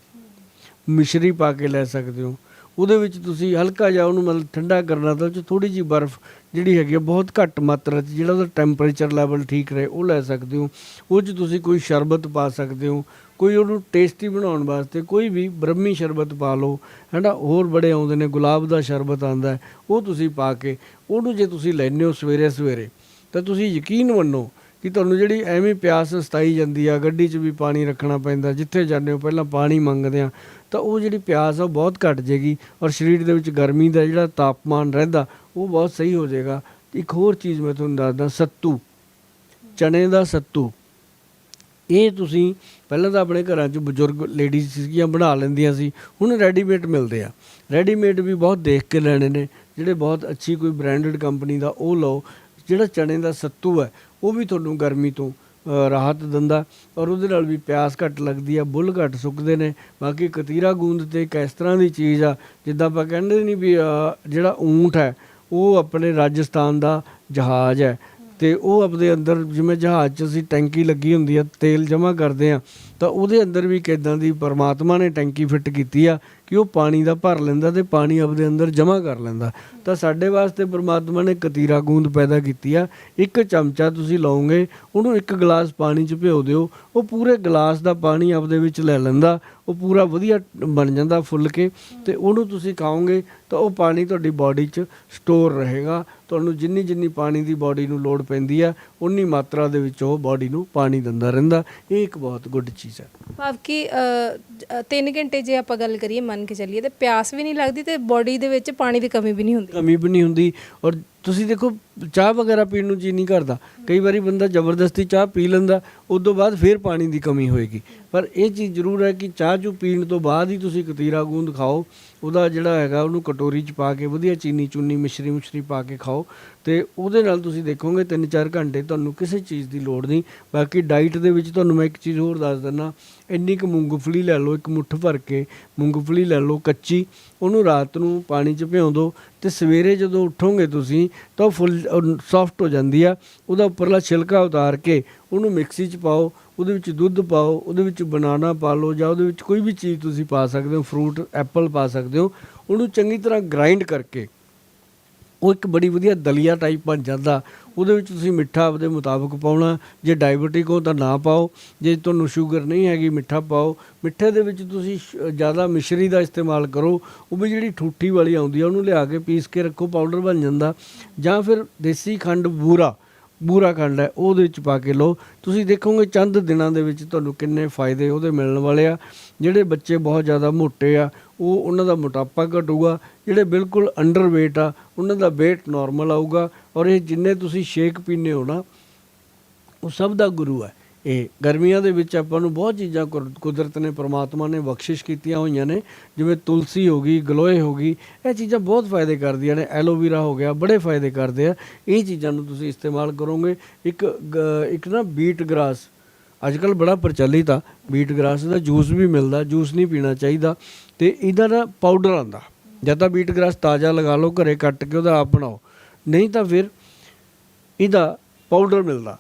ਮਿਸ਼ਰੀ ਪਾ ਕੇ ਲੈ ਸਕਦੇ ਹੋ ਉਹਦੇ ਵਿੱਚ ਤੁਸੀਂ ਹਲਕਾ ਜਿਹਾ ਉਹਨੂੰ ਮਤਲਬ ਠੰਡਾ ਕਰਨਾ ਤਾਂ ਉਹ 'ਚ ਥੋੜੀ ਜਿਹੀ ਬਰਫ਼ ਜਿਹੜੀ ਹੈਗੀ ਆ, ਬਹੁਤ ਘੱਟ ਮਾਤਰਾ 'ਚ ਜਿਹੜਾ ਉਹਦਾ ਟੈਂਪਰੇਚਰ ਲੈਵਲ ਠੀਕ ਰਹੇ, ਉਹ ਲੈ ਸਕਦੇ ਹੋ। ਉਹ 'ਚ ਤੁਸੀਂ ਕੋਈ ਸ਼ਰਬਤ ਪਾ ਸਕਦੇ ਹੋ, ਕੋਈ ਉਹਨੂੰ ਟੇਸਟੀ ਬਣਾਉਣ ਵਾਸਤੇ ਕੋਈ ਵੀ ਬ੍ਰਹਮੀ ਸ਼ਰਬਤ ਪਾ ਲਓ, ਹੈਨਾ, ਹੋਰ ਬੜੇ ਆਉਂਦੇ ਨੇ, ਗੁਲਾਬ ਦਾ ਸ਼ਰਬਤ ਆਂਦਾ ਉਹ ਤੁਸੀਂ ਪਾ ਕੇ ਉਹਨੂੰ ਜੇ ਤੁਸੀਂ ਲੈਂਦੇ ਹੋ ਸਵੇਰੇ ਸਵੇਰੇ, ਤਾਂ ਤੁਸੀਂ ਯਕੀਨ ਮੰਨੋ ਕਿ ਤੁਹਾਨੂੰ ਜਿਹੜੀ ਐਵੇਂ ਪਿਆਸ ਸਤਾਈ ਜਾਂਦੀ ਆ, ਗੱਡੀ 'ਚ ਵੀ ਪਾਣੀ ਰੱਖਣਾ ਪੈਂਦਾ, ਜਿੱਥੇ ਜਾਂਦੇ ਹੋ, ਪਹਿਲਾਂ ਪਾਣੀ ਮੰਗਦੇ ਆ ਤਾਂ ਉਹ ਜਿਹੜੀ ਪਿਆਸ ਆ ਉਹ ਬਹੁਤ ਘਟ ਜੇਗੀ ਔਰ ਸਰੀਰ ਦੇ ਵਿੱਚ ਗਰਮੀ ਦਾ ਜਿਹੜਾ ਤਾਪਮਾਨ ਰਹਿੰਦਾ, ਉਹ ਬਹੁਤ ਸਹੀ ਹੋ ਜਾਏਗਾ। ਇੱਕ ਹੋਰ ਚੀਜ਼ ਮੈਂ ਤੁਹਾਨੂੰ ਦੱਸਦਾ, ਸੱਤੂ। ਚਣੇ ਦਾ ਸੱਤੂ। ਇਹ ਤੁਸੀਂ ਪਹਿਲਾਂ ਤਾਂ ਆਪਣੇ ਘਰਾਂ 'ਚ ਬਜ਼ੁਰਗ ਲੇਡੀਜ਼ ਸੀਗੀਆਂ, ਬਣਾ ਲੈਂਦੀਆਂ ਸੀ। ਹੁਣ ਰੈਡੀਮੇਡ ਮਿਲਦੇ ਆ। ਰੈਡੀਮੇਡ ਵੀ ਬਹੁਤ ਦੇਖ ਕੇ ਲੈਣੇ ਨੇ। ਜਿਹੜੇ ਬਹੁਤ ਅੱਛੀ ਕੋਈ ਬ੍ਰਾਂਡਡ ਕੰਪਨੀ ਦਾ ਉਹ ਲਓ, ਜਿਹੜਾ ਚਣੇ ਦਾ ਸੱਤੂ ਹੈ, ਉਹ ਵੀ ਤੁਹਾਨੂੰ ਗਰਮੀ ਤੋਂ ਰਾਹਤ ਦਿੰਦਾ ਔਰ ਉਹਦੇ ਨਾਲ ਵੀ ਪਿਆਸ ਘੱਟ ਲੱਗਦੀ ਆ, ਬੁੱਲ ਘੱਟ ਸੁੱਕਦੇ ਨੇ। ਬਾਕੀ ਕਤੀਰਾ ਗੂੰਦ ਤੇ ਇੱਕ ਇਸ ਤਰ੍ਹਾਂ ਦੀ ਚੀਜ਼ ਆ, ਜਿੱਦਾਂ ਆਪਾਂ ਕਹਿੰਦੇ ਨਹੀਂ ਵੀ ਜਿਹੜਾ ਊਂਠ ਹੈ, ਉਹ ਆਪਣੇ ਰਾਜਸਥਾਨ ਦਾ ਜਹਾਜ਼ ਹੈ। ਤੇ ਉਹ ਆਪਦੇ ਅੰਦਰ, ਜਿਵੇਂ ਜਹਾਜ਼ 'ਚ ਅਸੀਂ ਟੈਂਕੀ ਲੱਗੀ ਹੁੰਦੀ ਆ, ਤੇਲ ਜਮ੍ਹਾਂ ਕਰਦੇ ਆ, ਤਾਂ ਉਹਦੇ ਅੰਦਰ ਵੀ ਕਿਦਾਂ ਦੀ ਪਰਮਾਤਮਾ ਨੇ ਟੈਂਕੀ ਫਿੱਟ ਕੀਤੀ ਆ ਕਿ ਉਹ ਪਾਣੀ ਦਾ ਭਰ ਲੈਂਦਾ ਤੇ ਪਾਣੀ ਆਪਦੇ ਅੰਦਰ ਜਮ੍ਹਾਂ ਕਰ ਲੈਂਦਾ। ਤਾਂ ਸਾਡੇ ਵਾਸਤੇ ਪਰਮਾਤਮਾ ਨੇ ਕਤੀਰਾ ਗੂੰਦ ਪੈਦਾ ਕੀਤੀ ਆ। ਇੱਕ ਚਮਚਾ ਤੁਸੀਂ ਲਓਗੇ, ਉਹਨੂੰ ਇੱਕ ਗਲਾਸ ਪਾਣੀ 'ਚ ਭਿਓ ਦਿਓ। ਉਹ ਪੂਰੇ ਗਲਾਸ ਦਾ ਪਾਣੀ ਆਪਦੇ ਵਿੱਚ ਲੈ ਲੈਂਦਾ। ਉਹ ਪੂਰਾ ਵਧੀਆ ਬਣ ਜਾਂਦਾ ਫੁੱਲ ਕੇ ਤੇ ਉਹਨੂੰ ਤੁਸੀਂ ਖਾਓਗੇ ਤਾਂ ਉਹ ਪਾਣੀ ਤੁਹਾਡੀ ਬਾਡੀ 'ਚ ਸਟੋਰ ਰਹੇਗਾ। ਤੁਹਾਨੂੰ ਜਿੰਨੀ ਜਿੰਨੀ ਪਾਣੀ ਦੀ ਬਾਡੀ ਨੂੰ ਲੋੜ ਪੈਂਦੀ ਆ ਉਨੀ ਮਾਤਰਾ ਦੇ ਵਿੱਚ ਉਹ ਬਾਡੀ ਨੂੰ ਪਾਣੀ ਦਿੰਦਾ ਰਹਿੰਦਾ। ਇਹ ਇੱਕ ਬਹੁਤ ਗੁੱਡ ਚੀਜ਼ ਹੈ ਭਾਵ ਕਿ 3 ਘੰਟੇ ਜੇ ਆਪਾਂ ਗੱਲ ਕਰੀਏ ਮੰਨ ਕੇ ਚੱਲੀਏ ਤੇ ਪਿਆਸ ਵੀ ਨਹੀਂ ਲੱਗਦੀ ਤੇ ਬਾਡੀ ਦੇ ਵਿੱਚ ਪਾਣੀ ਦੀ ਕਮੀ ਵੀ ਨਹੀਂ ਹੁੰਦੀ। ਕਮੀ ਵੀ ਨਹੀਂ ਹੁੰਦੀ। ਔਰ ਤੁਸੀਂ ਦੇਖੋ ਚਾਹ ਵਗੈਰਾ ਪੀਣ ਨੂੰ ਜੀ ਨਹੀਂ ਕਰਦਾ। ਕਈ ਵਾਰੀ ਬੰਦਾ ਜ਼ਬਰਦਸਤੀ ਚਾਹ ਪੀ ਲੈਂਦਾ ਉਸ ਤੋਂ ਬਾਅਦ ਫਿਰ ਪਾਣੀ ਦੀ ਕਮੀ ਹੋਏਗੀ। ਪਰ ਇਹ ਚੀਜ਼ ਜ਼ਰੂਰ ਹੈ ਕਿ ਚਾਹ ਚੂ ਪੀਣ ਤੋਂ ਬਾਅਦ ਹੀ ਤੁਸੀਂ ਕਤੀਰਾ ਗੂੰਦ ਖਾਓ। ਉਹਦਾ ਜਿਹੜਾ ਹੈਗਾ ਉਹਨੂੰ ਕਟੋਰੀ 'ਚ ਪਾ ਕੇ, ਵਧੀਆ ਚੀਨੀ ਚੁੰਨੀ, ਮਿਸ਼ਰੀ ਮੁਸ਼ਰੀ ਪਾ ਕੇ ਖਾਓ। ਤੇ ਉਹਦੇ ਨਾਲ ਤੁਸੀਂ ਦੇਖੋਗੇ 3-4 ਘੰਟੇ ਤੁਹਾਨੂੰ ਕਿਸੇ ਚੀਜ਼ ਦੀ ਲੋੜ ਨਹੀਂ। ਬਾਕੀ ਡਾਈਟ ਦੇ ਵਿੱਚ ਤੁਹਾਨੂੰ ਮੈਂ ਇੱਕ ਚੀਜ਼ ਹੋਰ ਦੱਸ ਦਿੰਦਾ। ਇੰਨੀ ਕੁ ਮੂੰਗਫਲੀ ਲੈ ਲਓ, ਇੱਕ ਮੁੱਠ ਭਰ ਕੇ ਮੂੰਗਫਲੀ ਲੈ ਲਓ ਕੱਚੀ। ਉਹਨੂੰ ਰਾਤ ਨੂੰ ਪਾਣੀ 'ਚ ਭਿਉਂ ਦਿਓ ਤੇ ਸਵੇਰੇ ਜਦੋਂ ਉੱਠੋਗੇ ਤੁਸੀਂ ਤਾਂ ਉਹ ਫੁੱਲ ਸੌਫਟ ਹੋ ਜਾਂਦੀ ਆ। ਉਹਦਾ ਉੱਪਰਲਾ ਛਿਲਕਾ ਉਤਾਰ ਕੇ ਉਹਨੂੰ ਮਿਕਸੀ 'ਚ ਪਾਓ। ਉਹਦੇ ਵਿੱਚ ਦੁੱਧ ਪਾਓ, ਉਹਦੇ ਵਿੱਚ ਬਨਾਨਾ ਪਾ ਲਓ ਜਾਂ ਉਹਦੇ ਵਿੱਚ ਕੋਈ ਵੀ ਚੀਜ਼ ਤੁਸੀਂ ਪਾ ਸਕਦੇ ਹੋ ਫਰੂਟ ਐਪਲ ਪਾ ਸਕਦੇ ਹੋ, ਉਹਨੂੰ ਚੰਗੀ ਤਰ੍ਹਾਂ ਗ੍ਰਾਈਂਡ ਕਰਕੇ, ਉਹ ਇੱਕ ਬੜੀ ਵਧੀਆ ਦਲੀਆ ਟਾਈਪ ਬਣ ਜਾਂਦਾ। ਉਹਦੇ ਵਿੱਚ ਤੁਸੀਂ ਮਿੱਠਾ ਆਪਦੇ ਮੁਤਾਬਕ ਪਾਉਣਾ, ਜੇ ਡਾਇਬੀਟਿਕ ਹੋ ਤਾਂ ਨਾ ਪਾਓ, ਜੇ ਤੁਹਾਨੂੰ ਸ਼ੂਗਰ ਨਹੀਂ ਹੈਗੀ ਮਿੱਠਾ ਪਾਓ। ਮਿੱਠੇ ਦੇ ਵਿੱਚ ਤੁਸੀਂ ਸ਼- ਜ਼ਿਆਦਾ ਮਿਸ਼ਰੀ ਦਾ ਇਸਤੇਮਾਲ ਕਰੋ, ਉਹ ਵੀ ਜਿਹੜੀ ਠੂਠੀ ਵਾਲੀ ਆਉਂਦੀ ਆ, ਉਹਨੂੰ ਲਿਆ ਕੇ ਪੀਸ ਕੇ ਰੱਖੋ ਪਾਊਡਰ ਬਣ ਜਾਂਦਾ। ਜਾਂ ਫਿਰ ਦੇਸੀ ਖੰਡ ਬੂਰਾ ਬੂਰਾ ਖੰਡ ਹੈ, ਉਹਦੇ ਵਿੱਚ ਪਾ ਕੇ ਲਓ। ਤੁਸੀਂ ਦੇਖੋਗੇ ਚੰਦ ਦਿਨਾਂ ਦੇ ਵਿੱਚ ਤੁਹਾਨੂੰ ਕਿੰਨੇ ਫਾਇਦੇ ਉਹਦੇ ਮਿਲਣ ਵਾਲੇ ਆ। ਜਿਹੜੇ ਬੱਚੇ ਬਹੁਤ ਜ਼ਿਆਦਾ ਮੋਟੇ ਆ, ਉਹ ਉਹਨਾਂ ਦਾ ਮੋਟਾਪਾ ਘਟੂਗਾ। ਜਿਹੜੇ ਬਿਲਕੁਲ ਅੰਡਰ weight ਆ, ਉਹਨਾਂ ਦਾ weight ਨਾਰਮਲ ਆਊਗਾ। ਔਰ ਇਹ ਜਿੰਨੇ ਤੁਸੀਂ ਸ਼ੇਕ ਪੀਨੇ ਹੋ ਨਾ, ਉਹ ਸਭ ਦਾ ਗੁਰੂ ਹੈ। ਇਹ ਗਰਮੀਆਂ ਦੇ ਵਿੱਚ ਆਪਾਂ ਨੂੰ ਬਹੁਤ ਚੀਜ਼ਾਂ ਕੁਰ- ਕੁਦਰਤ ਨੇ, ਪ੍ਰਮਾਤਮਾ ਨੇ ਬਖਸ਼ਿਸ਼ ਕੀਤੀਆਂ ਹੋਈਆਂ ਨੇ, ਜਿਵੇਂ ਤੁਲਸੀ ਹੋ ਗਈ, ਗਲੋਏ ਹੋ ਗਈ, ਇਹ ਚੀਜ਼ਾਂ ਬਹੁਤ ਫਾਇਦੇ ਕਰਦੀਆਂ ਨੇ, ਐਲੋਵੀਰਾ ਹੋ ਗਿਆ, ਬੜੇ ਫਾਇਦੇ ਕਰਦੇ ਆ। ਇਹ ਚੀਜ਼ਾਂ ਨੂੰ ਤੁਸੀਂ ਇਸਤੇਮਾਲ ਕਰੋਗੇ, ਇੱਕ ਇੱਕ ਨਾ ਬੀਟ ਗ੍ਰਾਸ ਅੱਜ ਕੱਲ ਬੜਾ ਪ੍ਰਚਲਿਤ ਆ, ਬੀਟ ਗ੍ਰਾਸ ਦਾ ਜੂਸ ਵੀ ਮਿਲਦਾ, ਜੂਸ ਨਹੀਂ ਪੀਣਾ ਚਾਹੀਦਾ, ਤੇ ਇਹਦਾ ਨਾ ਪਾਊਡਰ ਆਂਦਾ ਜਾਂ ਤਾਂ ਬੀਟ ਗ੍ਰਾਸ ਤਾਜ਼ਾ ਲਗਾ ਲਓ, ਘਰੇ ਕੱਟ ਕੇ ਉਹਦਾ ਆਪ ਬਣਾਓ, ਨਹੀਂ ਤਾਂ ਫਿਰ ਇਹਦਾ ਪਾਊਡਰ ਮਿਲਦਾ।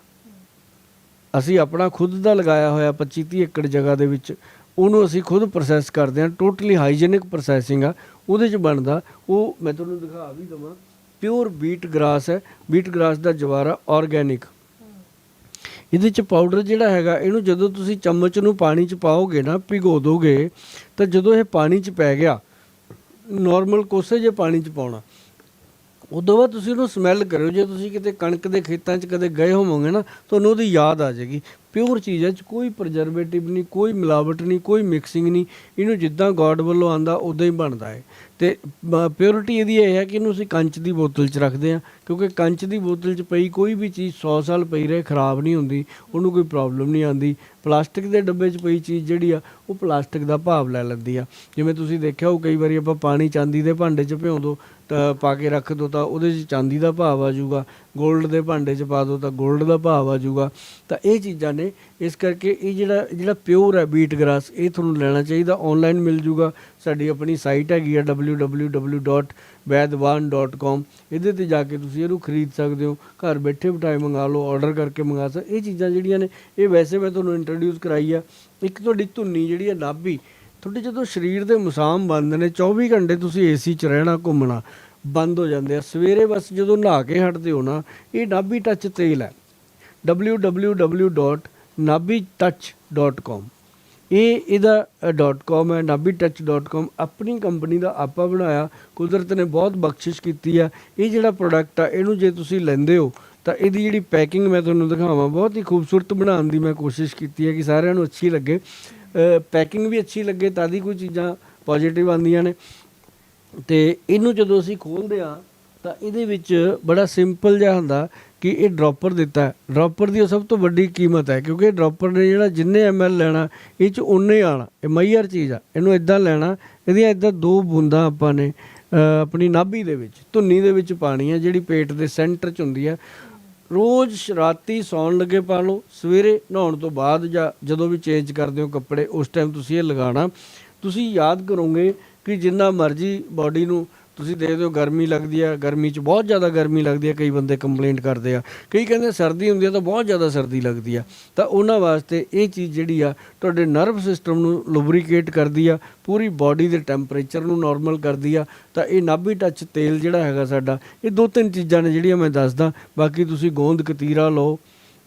ਅਸੀਂ ਆਪਣਾ ਖੁਦ ਦਾ ਲਗਾਇਆ ਹੋਇਆ 25 30 ਏਕੜ ਜਗ੍ਹਾ ਦੇ ਵਿੱਚ, ਉਹਨੂੰ ਅਸੀਂ ਖੁਦ ਪ੍ਰੋਸੈਸ ਕਰਦੇ ਹਾਂ ਟੋਟਲੀ ਹਾਈਜੀਨਿਕ ਪ੍ਰੋਸੈਸਿੰਗ ਆ, ਉਹਦੇ ਚ ਬਣਦਾ, ਉਹ ਮੈਂ ਤੁਹਾਨੂੰ ਦਿਖਾ ਵੀ ਦਵਾਂ ਪਿਓਰ ਬੀਟ ਗ੍ਰਾਸ ਹੈ ਬੀਟ ਗ੍ਰਾਸ ਦਾ ਜਵਾਰਾ ਆਰਗੈਨਿਕ ਇਹਦੇ ਚ ਪਾਊਡਰ ਜਿਹੜਾ ਹੈਗਾ, ਇਹਨੂੰ ਜਦੋਂ ਤੁਸੀਂ ਚਮਚ ਨੂੰ ਪਾਣੀ ਚ ਪਾਓਗੇ ਨਾ ਭਿਗੋ ਦੋਗੇ ਤਾਂ ਜਦੋਂ ਇਹ ਪਾਣੀ ਚ ਪੈ ਗਿਆ ਨਾਰਮਲ ਕੋਸੇ ਜੇ ਪਾਣੀ ਚ ਪਾਉਣਾ ਉਦੋਂ ਬਾਅਦ ਤੁਸੀਂ ਉਹਨੂੰ ਸਮੈਲ ਕਰਿਓ, ਜੇ ਤੁਸੀਂ ਕਿਤੇ ਕਣਕ ਦੇ ਖੇਤਾਂ 'ਚ ਕਦੇ ਗਏ ਹੋਵੋਗੇ ਨਾ, ਤੁਹਾਨੂੰ ਉਹਦੀ ਯਾਦ ਆ ਜਾਏਗੀ। ਪਿਓਰ ਚੀਜ਼ ਹੈ 'ਚ ਕੋਈ ਪ੍ਰਜਰਵੇਟਿਵ ਨਹੀਂ, ਕੋਈ ਮਿਲਾਵਟ ਨਹੀਂ, ਕੋਈ ਮਿਕਸਿੰਗ ਨਹੀਂ। ਇਹਨੂੰ ਜਿੱਦਾਂ ਗੋਡ ਵੱਲੋਂ ਆਂਦਾ ਉਦਾਂ ਹੀ ਬਣਦਾ ਹੈ ਤੇ ਪਿਓਰਿਟੀ ਇਹਦੀ ਇਹ ਹੈ ਕਿ ਇਹਨੂੰ ਅਸੀਂ ਕੰਚ ਦੀ ਬੋਤਲ 'ਚ ਰੱਖਦੇ ਹਾਂ ਕਿਉਂਕਿ ਕੰਚ ਦੀ ਬੋਤਲ 'ਚ ਪਈ ਕੋਈ ਵੀ ਚੀਜ਼ 100 ਸਾਲ ਪਈ ਰਹੇ, ਖਰਾਬ ਨਹੀਂ ਹੁੰਦੀ, ਉਹਨੂੰ ਕੋਈ ਪ੍ਰੋਬਲਮ ਨਹੀਂ ਆਂਦੀ। ਪਲਾਸਟਿਕ ਦੇ ਡੱਬੇ 'ਚ ਪਈ ਚੀਜ਼ ਜਿਹੜੀ ਆ, ਉਹ ਪਲਾਸਟਿਕ ਦਾ ਭਾਵ ਲੈ ਲੈਂਦੀ ਆ। ਜਿਵੇਂ ਤੁਸੀਂ ਦੇਖਿਆ ਹੋ ਕਈ ਵਾਰੀ ਆਪਾਂ ਪਾਣੀ ਚਾਂਦੀ ਦੇ ਭਾਂਡੇ 'ਚ ਭਿਉਂ ਦੋ ਪਾ ਕੇ ਰੱਖ ਦੋ ਤਾਂ ਉਹਦੇ 'ਚ ਚਾਂਦੀ ਦਾ ਭਾਵ ਆ ਜਾਊਗਾ 골ਡ ਦੇ ਭਾਂਡੇ 'ਚ ਪਾ ਦੋ ਤਾਂ 골ਡ ਦਾ ਭਾਵ ਆ ਜਾਊਗਾ। ਤਾਂ ਇਹ ਚੀਜ਼ਾਂ ਨੇ, ਇਸ ਕਰਕੇ ਇਹ ਜਿਹੜਾ ਜਿਹੜਾ ਪਿਓਰ ਹੈ ਬੀਟ ਗ੍ਰਾਸ ਇਹ ਤੁਹਾਨੂੰ ਲੈਣਾ ਚਾਹੀਦਾ ਆਨਲਾਈਨ ਮਿਲ ਜੂਗਾ ਸਾਡੀ ਆਪਣੀ ਸਾਈਟ ਹੈਗੀ ਆ www.vaidwan.com ਇਹਦੇ ਤੇ ਜਾ ਕੇ ਤੁਸੀਂ ਇਹਨੂੰ ਖਰੀਦ ਸਕਦੇ ਹੋ, ਘਰ ਬੈਠੇ ਬਿਠਾਏ ਮੰਗਾ ਲਓ ਆਰਡਰ ਕਰਕੇ ਮੰਗਾ ਸਕਦੇ ਇਹ ਚੀਜ਼ਾਂ ਜਿਹੜੀਆਂ ਨੇ, ਇਹ ਵੈਸੇ ਮੈਂ ਤੁਹਾਨੂੰ ਇੰਟਰੋਡਿਊਸ ਕਰਾਈ ਆ। ਇੱਕ ਤੁਹਾਡੀ ਧੁੰਨੀ ਜਿਹੜੀ ਹੈ ਨਾਭੀ, ਤੁਹਾਡੇ ਜਦੋਂ ਸਰੀਰ ਦੇ ਮੁਸਾਮ ਬੰਦ ਨੇ 24 ਘੰਟੇ ਤੁਸੀਂ ਏਸੀ 'ਚ ਰਹਿਣਾ, ਘੁੰਮਣਾ ਬੰਦ ਹੋ ਜਾਂਦੇ ਆ। ਸਵੇਰੇ ਬਸ ਜਦੋਂ ਨਹਾ ਕੇ ਹਟਦੇ ਹੋ ਨਾ, ਇਹ ਨਾਭੀ ਟੱਚ ਤੇਲ ਹੈ www.nabitouch.com ਇਹ ਇਹਦਾ .com ਹੈ nabitouch.com ਆਪਣੀ ਕੰਪਨੀ ਦਾ ਆਪਾ ਬਣਾਇਆ। ਕੁਦਰਤ ਨੇ ਬਹੁਤ ਬਖਸ਼ਿਸ਼ ਕੀਤੀ ਆ। ਇਹ ਜਿਹੜਾ ਪ੍ਰੋਡਕਟ ਆ, ਇਹਨੂੰ ਜੇ ਤੁਸੀਂ ਲੈਂਦੇ ਹੋ, ਤਾਂ ਇਹਦੀ ਜਿਹੜੀ ਪੈਕਿੰਗ ਮੈਂ ਤੁਹਾਨੂੰ ਦਿਖਾਵਾਂ, ਬਹੁਤ ਹੀ ਖੂਬਸੂਰਤ ਬਣਾਉਣ ਦੀ ਮੈਂ ਕੋਸ਼ਿਸ਼ ਕੀਤੀ ਹੈ ਕਿ ਸਾਰਿਆਂ ਨੂੰ ਅੱਛੀ ਲੱਗੇ। ਪੈਕਿੰਗ ਵੀ ਅੱਛੀ ਲੱਗੇ, ਤਾਂ ਦੀ ਕੋਈ ਚੀਜ਼ਾਂ ਪੋਜ਼ਿਟਿਵ ਆਉਂਦੀਆਂ ਨੇ। ਤੇ ਇਹਨੂੰ ਜਦੋਂ ਅਸੀਂ ਖੋਲਦੇ ਆ ਤਾਂ ਇਹਦੇ ਵਿੱਚ ਬੜਾ ਸਿੰਪਲ ਜਿਹਾ ਹੁੰਦਾ ਕਿ ਇਹ ਡ੍ਰੌਪਰ ਦਿੱਤਾ ਹੈ। ਡ੍ਰੌਪਰ ਦੀ ਸਭ ਤੋਂ ਵੱਡੀ ਕੀਮਤ ਹੈ, ਕਿਉਂਕਿ ਇਹ ਡ੍ਰੌਪਰ ਨੇ ਜਿਹੜਾ ਜਿੰਨੇ ਐਮਐਲ ਲੈਣਾ, ਇਹ ਚ ਉਨੇ ਆਣਾ। ਇਹ ਮਈਅਰ ਚੀਜ਼ ਆ, ਇਹਨੂੰ ਇਦਾਂ ਲੈਣਾ, ਇਹਦੀਆਂ ਇਦਾਂ ਦੋ ਬੂੰਦਾਂ ਆਪਾਂ ਨੇ ਆਪਣੀ ਨਾਭੀ ਦੇ ਵਿੱਚ, ਧੁੰਨੀ ਦੇ ਵਿੱਚ ਪਾਣੀ ਹੈ, ਜਿਹੜੀ ਪੇਟ ਦੇ ਸੈਂਟਰ ਚ ਹੁੰਦੀ ਹੈ। ਰੋਜ਼ ਰਾਤੀ ਸੌਣ ਲੱਗੇ ਪਾ ਲਓ, ਸਵੇਰੇ ਨਹਾਉਣ ਤੋਂ ਬਾਅਦ ਜਾਂ ਜਦੋਂ ਵੀ ਚੇਂਜ ਕਰਦੇ ਹੋ ਕੱਪੜੇ, ਉਸ ਟਾਈਮ ਤੁਸੀਂ ਇਹ ਲਗਾਉਣਾ। ਤੁਸੀਂ ਯਾਦ ਕਰੋਗੇ ਕਿ ਜਿੰਨਾ ਮਰਜ਼ੀ ਬਾਡੀ ਨੂੰ ਤੁਸੀਂ ਦੇਖਦੇ ਹੋ ਗਰਮੀ ਲੱਗਦੀ ਆ, ਗਰਮੀ 'ਚ ਬਹੁਤ ਜ਼ਿਆਦਾ ਗਰਮੀ ਲੱਗਦੀ ਆ, ਕਈ ਬੰਦੇ ਕੰਪਲੇਂਟ ਕਰਦੇ ਆ। ਕਈ ਕਹਿੰਦੇ ਸਰਦੀ ਹੁੰਦੀ ਆ ਤਾਂ ਬਹੁਤ ਜ਼ਿਆਦਾ ਸਰਦੀ ਲੱਗਦੀ ਆ। ਤਾਂ ਉਹਨਾਂ ਵਾਸਤੇ ਇਹ ਚੀਜ਼ ਜਿਹੜੀ ਆ, ਤੁਹਾਡੇ ਨਰਵ ਸਿਸਟਮ ਨੂੰ ਲੁਬਰੀਕੇਟ ਕਰਦੀ ਆ, ਪੂਰੀ ਬਾਡੀ ਦੇ ਟੈਂਪਰੇਚਰ ਨੂੰ ਨਾਰਮਲ ਕਰਦੀ ਆ। ਤਾਂ ਇਹ ਨਾਭੀ ਟੱਚ ਤੇਲ ਜਿਹੜਾ ਹੈਗਾ ਸਾਡਾ, ਇਹ ਦੋ ਤਿੰਨ ਚੀਜ਼ਾਂ ਨੇ ਜਿਹੜੀਆਂ ਮੈਂ ਦੱਸਦਾ। ਬਾਕੀ ਤੁਸੀਂ ਗੋਂਦ, ਕਤੀਰਾ ਲਓ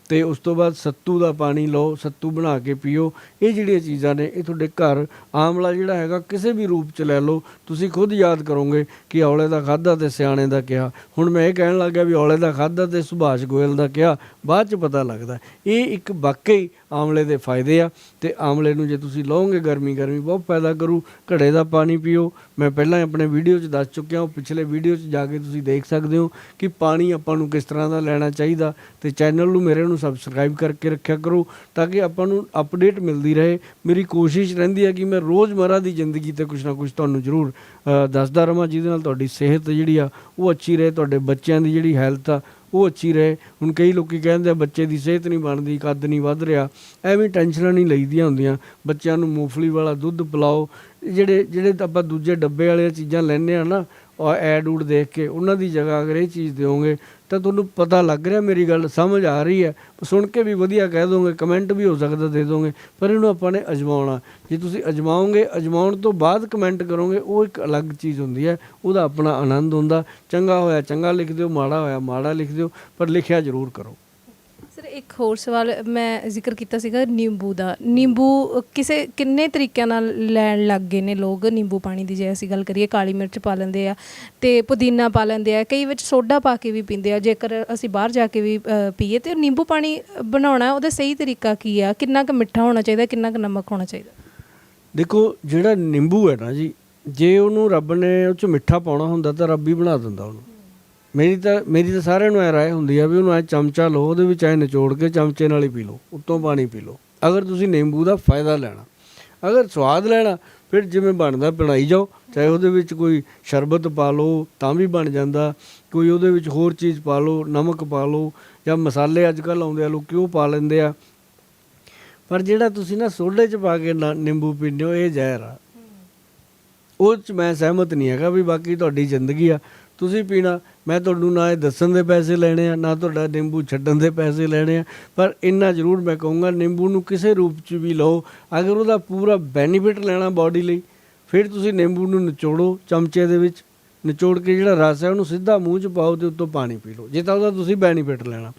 ਤੇ ਉਸ ਤੋਂ ਬਾਅਦ ਸੱਤੂ ਦਾ ਪਾਣੀ ਲਓ, ਸੱਤੂ ਬਣਾ ਕੇ ਪੀਓ। ਇਹ ਜਿਹੜੀਆਂ ਚੀਜ਼ਾਂ ਨੇ, ਇਹ ਤੁਹਾਡੇ ਘਰ ਆਮਲਾ ਜਿਹੜਾ ਹੈਗਾ, ਕਿਸੇ ਵੀ ਰੂਪ ਚ ਲੈ ਲਓ। ਤੁਸੀਂ ਖੁਦ ਯਾਦ ਕਰੋਗੇ ਕਿ ਔਲੇ ਦਾ ਖਾਦਾ ਤੇ ਸਿਆਣੇ ਦਾ ਕਿਹਾ। ਹੁਣ ਮੈਂ ਇਹ ਕਹਿਣ ਲੱਗਾ ਵੀ ਔਲੇ ਦਾ ਖਾਦਾ ਤੇ ਸੁਭਾਸ਼ ਗੋਇਲ ਦਾ ਕਿਹਾ, ਬਾਅਦ ਚ ਪਤਾ ਲੱਗਦਾ। ਇਹ ਇੱਕ ਵਾਕਈ ਆਮਲੇ ਦੇ ਫਾਇਦੇ ਆ ਤੇ ਆਮਲੇ ਨੂੰ ਜੇ ਤੁਸੀਂ ਲਓਗੇ ਗਰਮੀ ਗਰਮੀ ਬਹੁਤ ਫਾਇਦਾ ਕਰੂ, ਘੜੇ ਦਾ ਪਾਣੀ ਪੀਓ। ਮੈਂ ਪਹਿਲਾਂ ਹੀ ਆਪਣੇ ਵੀਡੀਓ 'ਚ ਦੱਸ ਚੁੱਕਿਆ ਉਹ ਪਿਛਲੇ ਵੀਡੀਓ 'ਚ ਜਾ ਕੇ ਤੁਸੀਂ ਦੇਖ ਸਕਦੇ ਹੋ ਕਿ ਪਾਣੀ ਆਪਾਂ ਨੂੰ ਕਿਸ ਤਰ੍ਹਾਂ ਦਾ ਲੈਣਾ ਚਾਹੀਦਾ ਤੇ ਚੈਨਲ ਨੂੰ ਮੇਰੇ ਨੂੰ ਸਬਸਕ੍ਰਾਈਬ ਕਰਕੇ ਰੱਖਿਆ ਕਰੋ ਤਾਂ ਕਿ ਆਪਾਂ ਨੂੰ ਅਪਡੇਟ ਮਿਲਦੀ ਰਹੇ। ਮੇਰੀ ਕੋਸ਼ਿਸ਼ ਰਹਿੰਦੀ ਹੈ ਕਿ ਮੈਂ ਰੋਜ਼ਮਰਰਾ ਦੀ ਜ਼ਿੰਦਗੀ ਤੇ ਕੁਝ ਨਾ ਕੁਝ ਤੁਹਾਨੂੰ ਜ਼ਰੂਰ ਦੱਸਦਾ ਰਵਾਂ ਜਿਹਦੇ ਨਾਲ ਤੁਹਾਡੀ ਸਿਹਤ ਜਿਹੜੀ ਆ ਉਹ ਅੱਛੀ ਰਹੇ, ਤੁਹਾਡੇ ਬੱਚਿਆਂ ਦੀ ਜਿਹੜੀ ਹੈਲਥ ਆ ਉਹ ਅੱਛੀ ਰਹੇ। ਹੁਣ ਕਈ ਲੋਕੀ ਕਹਿੰਦੇ ਆ, ਬੱਚੇ ਦੀ ਸਿਹਤ ਨਹੀਂ ਬਣਦੀ, ਕੱਦ ਨਹੀਂ ਵੱਧ ਰਿਹਾ। ਐਵੇਂ ਟੈਨਸ਼ਨਾਂ ਨਹੀਂ ਲਈਦੀਆਂ ਹੁੰਦੀਆਂ। ਬੱਚਿਆਂ ਨੂੰ ਮੂੰਗਫਲੀ ਵਾਲਾ ਦੁੱਧ ਪਿਲਾਓ। ਜਿਹੜੇ ਜਿਹੜੇ ਆਪਾਂ ਦੂਜੇ ਡੱਬੇ ਵਾਲੀਆਂ ਚੀਜ਼ਾਂ ਲੈਂਦੇ ਆ ਨਾ ਔਰ ਐਡ ਊਡ ਦੇਖ ਕੇ ਉਹਨਾਂ ਦੀ ਜਗ੍ਹਾ ਅਗਰ ਇਹ ਚੀਜ਼ ਦਿਓਗੇ ਤਾਂ ਤੁਹਾਨੂੰ ਪਤਾ ਲੱਗ ਰਿਹਾ ਮੇਰੀ ਗੱਲ ਸਮਝ ਆ ਰਹੀ ਹੈ। ਸੁਣ ਕੇ ਵੀ ਵਧੀਆ ਕਹਿ ਦੋਗੇ ਕਮੈਂਟ ਵੀ ਹੋ ਸਕਦਾ ਦੇ ਦੋਗੇ, ਪਰ ਇਹਨੂੰ ਆਪਾਂ ਨੇ ਅਜਮਾਉਣਾ। ਜੇ ਤੁਸੀਂ ਅਜਮਾਓਗੇ, ਅਜਮਾਉਣ ਤੋਂ ਬਾਅਦ ਕਮੈਂਟ ਕਰੋਗੇ, ਉਹ ਇੱਕ ਅਲੱਗ ਚੀਜ਼ ਹੁੰਦੀ ਹੈ। ਉਹਦਾ ਆਪਣਾ ਆਨੰਦ ਹੁੰਦਾ। ਚੰਗਾ ਹੋਇਆ, ਚੰਗਾ ਲਿਖ ਦਿਓ, ਮਾੜਾ ਹੋਇਆ, ਮਾੜਾ ਲਿਖ ਦਿਓ, ਪਰ ਲਿਖਿਆ ਜ਼ਰੂਰ ਕਰੋ। ਇੱਕ ਹੋਰ ਸਵਾਲ ਮੈਂ ਜ਼ਿਕਰ ਕੀਤਾ ਸੀਗਾ, ਨਿੰਬੂ ਦਾ। ਨਿੰਬੂ ਕਿਸੇ, ਕਿੰਨੇ ਤਰੀਕਿਆਂ ਨਾਲ ਲੈਣ ਲੱਗ ਗਏ ਨੇ ਲੋਕ ਨਿੰਬੂ ਪਾਣੀ ਦੀ? ਜੇ ਅਸੀਂ ਗੱਲ ਕਰੀਏ, ਕਾਲੀ ਮਿਰਚ ਪਾ ਲੈਂਦੇ ਆ ਤੇ ਪੁਦੀਨਾ ਪਾ ਲੈਂਦੇ ਆ, ਕਈ ਵਿੱਚ ਸੋਡਾ ਪਾ ਕੇ ਵੀ ਪੀਂਦੇ ਆ। ਜੇਕਰ ਅਸੀਂ ਬਾਹਰ ਜਾ ਕੇ ਵੀ ਪੀਏ ਤੇ ਨਿੰਬੂ ਪਾਣੀ ਬਣਾਉਣਾ, ਉਹਦਾ ਸਹੀ ਤਰੀਕਾ ਕੀ ਆ? ਕਿੰਨਾ ਕੁ ਮਿੱਠਾ ਹੋਣਾ ਚਾਹੀਦਾ, ਕਿੰਨਾ ਕੁ ਨਮਕ ਹੋਣਾ ਚਾਹੀਦਾ? ਦੇਖੋ, ਜਿਹੜਾ ਨਿੰਬੂ ਹੈ ਨਾ ਜੀ, ਜੇ ਉਹਨੂੰ ਰੱਬ ਨੇ ਉਹ ਚ ਮਿੱਠਾ ਪਾਉਣਾ ਹੁੰਦਾ, ਤਾਂ ਰੱਬ ਹੀ ਬਣਾ ਦਿੰਦਾ ਉਹਨੂੰ। ਮੇਰੀ ਤਾਂ ਮੇਰੀ ਤਾਂ ਸਾਰਿਆਂ ਨੂੰ ਐ ਰਾਏ ਹੁੰਦੀ ਆ ਵੀ ਉਹਨੂੰ ਐ ਚਮਚਾ ਲਓ ਉਹਦੇ ਵਿੱਚ ਐ ਨਿਚੋੜ ਕੇ ਚਮਚੇ ਨਾਲ ਹੀ ਪੀ ਲਓ ਉੱਤੋਂ ਪਾਣੀ ਪੀ ਲਓ। ਅਗਰ ਤੁਸੀਂ ਨਿੰਬੂ ਦਾ ਫਾਇਦਾ ਲੈਣਾ ਅਗਰ ਸਵਾਦ ਲੈਣਾ ਫਿਰ ਜਿਵੇਂ ਬਣਦਾ ਬਣਾਈ ਜਾਓ ਚਾਹੇ ਉਹਦੇ ਵਿੱਚ ਕੋਈ ਸ਼ਰਬਤ ਪਾ ਲਓ ਤਾਂ ਵੀ ਬਣ ਜਾਂਦਾ। ਕੋਈ ਉਹਦੇ ਵਿੱਚ ਹੋਰ ਚੀਜ਼ ਪਾ ਲਓ ਨਮਕ ਪਾ ਲਓ ਜਾਂ ਮਸਾਲੇ ਅੱਜ ਕੱਲ੍ਹ ਆਉਂਦੇ ਆ ਲੋਕੀ ਉਹ ਪਾ ਲੈਂਦੇ ਆ? ਪਰ ਜਿਹੜਾ ਤੁਸੀਂ ਨਾ ਸੋਡੇ 'ਚ ਪਾ ਕੇ ਨਿੰਬੂ ਪੀਂਦੇ ਹੋ ਇਹ ਜ਼ਹਿਰ ਆ। ਉਹ 'ਚ ਮੈਂ ਸਹਿਮਤ ਨਹੀਂ ਹੈਗਾ ਵੀ ਬਾਕੀ ਤੁਹਾਡੀ ਜ਼ਿੰਦਗੀ ਆ। ਤੁਸੀਂ ਪੀਣਾ ਮੈਂ ਤੁਹਾਨੂੰ ਨਾ ਇਹ ਦੱਸਣ ਦੇ ਪੈਸੇ ਲੈਣੇ ਆ, ਨਾ ਤੁਹਾਡਾ ਨਿੰਬੂ ਛੱਡਣ ਦੇ ਪੈਸੇ ਲੈਣੇ ਆ, ਪਰ ਇੰਨਾ ਜ਼ਰੂਰ ਮੈਂ ਕਹੂੰਗਾ ਨਿੰਬੂ ਨੂੰ ਕਿਸੇ ਰੂਪ 'ਚ ਵੀ ਲਓ, ਅਗਰ ਉਹਦਾ ਪੂਰਾ ਬੈਨੀਫਿਟ ਲੈਣਾ ਬਾਡੀ ਲਈ, ਫਿਰ ਤੁਸੀਂ ਨਿੰਬੂ ਨੂੰ ਨਿਚੋੜੋ ਚਮਚੇ ਦੇ ਵਿੱਚ, ਨਿਚੋੜ ਕੇ ਜਿਹੜਾ ਰਸ ਹੈ ਉਹਨੂੰ ਸਿੱਧਾ ਮੂੰਹ 'ਚ ਪਾਓ ਤੇ ਉੱਤੋਂ ਪਾਣੀ ਪੀ ਲਓ, ਜੇ ਤਾਂ ਉਹਦਾ ਤੁਸੀਂ ਬੈਨੀਫਿਟ ਲੈਣਾ।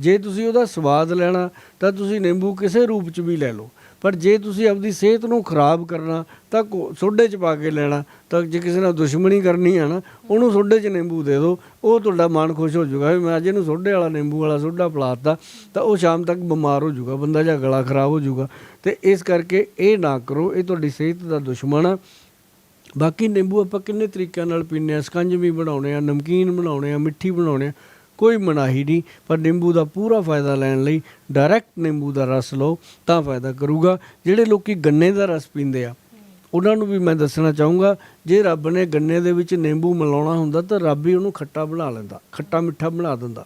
ਜੇ ਤੁਸੀਂ ਉਹਦਾ ਸਵਾਦ ਲੈਣਾ, ਤਾਂ ਤੁਸੀਂ ਨਿੰਬੂ ਕਿਸੇ ਰੂਪ 'ਚ ਵੀ ਲੈ ਲਓ। ਪਰ ਜੇ ਤੁਸੀਂ ਆਪਣੀ ਸਿਹਤ ਨੂੰ ਖਰਾਬ ਕਰਨਾ, ਤਾਂ ਕੋ- ਸੋਡੇ 'ਚ ਪਾ ਕੇ ਲੈਣਾ, ਤਾਂ ਜੇ ਕਿਸੇ ਨਾਲ ਦੁਸ਼ਮਣੀ ਕਰਨੀ ਆ ਨਾ, ਉਹਨੂੰ ਸੋਡੇ 'ਚ ਨਿੰਬੂ ਦੇ ਦਿਓ। ਉਹ ਤੁਹਾਡਾ ਮਨ ਖੁਸ਼ ਹੋ ਜਾਊਗਾ। ਵੀ ਮੈਂ ਅੱਜ ਇਹਨੂੰ ਸੋਡੇ ਵਾਲਾ ਨਿੰਬੂ ਵਾਲਾ ਸੋਡਾ ਪਿਲਾਤਾ, ਤਾਂ ਉਹ ਸ਼ਾਮ ਤੱਕ ਬਿਮਾਰ ਹੋ ਜਾਊਗਾ, ਬੰਦਾ ਜਾਂ ਗਲਾ ਖਰਾਬ ਹੋ ਜਾਊਗਾ। ਤੇ ਇਸ ਕਰਕੇ ਇਹ ਨਾ ਕਰੋ, ਇਹ ਤੁਹਾਡੀ ਸਿਹਤ ਦਾ ਦੁਸ਼ਮਣ ਆ। ਬਾਕੀ ਨਿੰਬੂ ਆਪਾਂ ਕਿੰਨੇ ਤਰੀਕਿਆਂ ਨਾਲ ਪੀਂਦੇ ਆ? ਸਕੰਜਵੀ ਬਣਾਉਣੇ ਆ, ਨਮਕੀਨ ਬਣਾਉਣੇ ਆ, ਮਿੱਠੀ ਬਣਾਉਣੇ ਆ। ਕੋਈ ਮਨਾਹੀ ਨਹੀਂ, ਪਰ ਨਿੰਬੂ ਦਾ ਪੂਰਾ ਫਾਇਦਾ ਲੈਣ ਲਈ ਡਾਇਰੈਕਟ ਨਿੰਬੂ ਦਾ ਰਸ ਲਓ, ਤਾਂ ਫਾਇਦਾ ਕਰੂਗਾ। ਜਿਹੜੇ ਲੋਕੀ ਗੰਨੇ ਦਾ ਰਸ ਪੀਂਦੇ ਆ, ਉਹਨਾਂ ਨੂੰ ਵੀ ਮੈਂ ਦੱਸਣਾ ਚਾਹੂੰਗਾ, ਜੇ ਰੱਬ ਨੇ ਗੰਨੇ ਦੇ ਵਿੱਚ ਨਿੰਬੂ ਮਿਲਾਉਣਾ ਹੁੰਦਾ, ਤਾਂ ਰੱਬ ਹੀ ਉਹਨੂੰ ਖੱਟਾ ਬਣਾ ਲੈਂਦਾ, ਖੱਟਾ ਮਿੱਠਾ ਬਣਾ ਦਿੰਦਾ।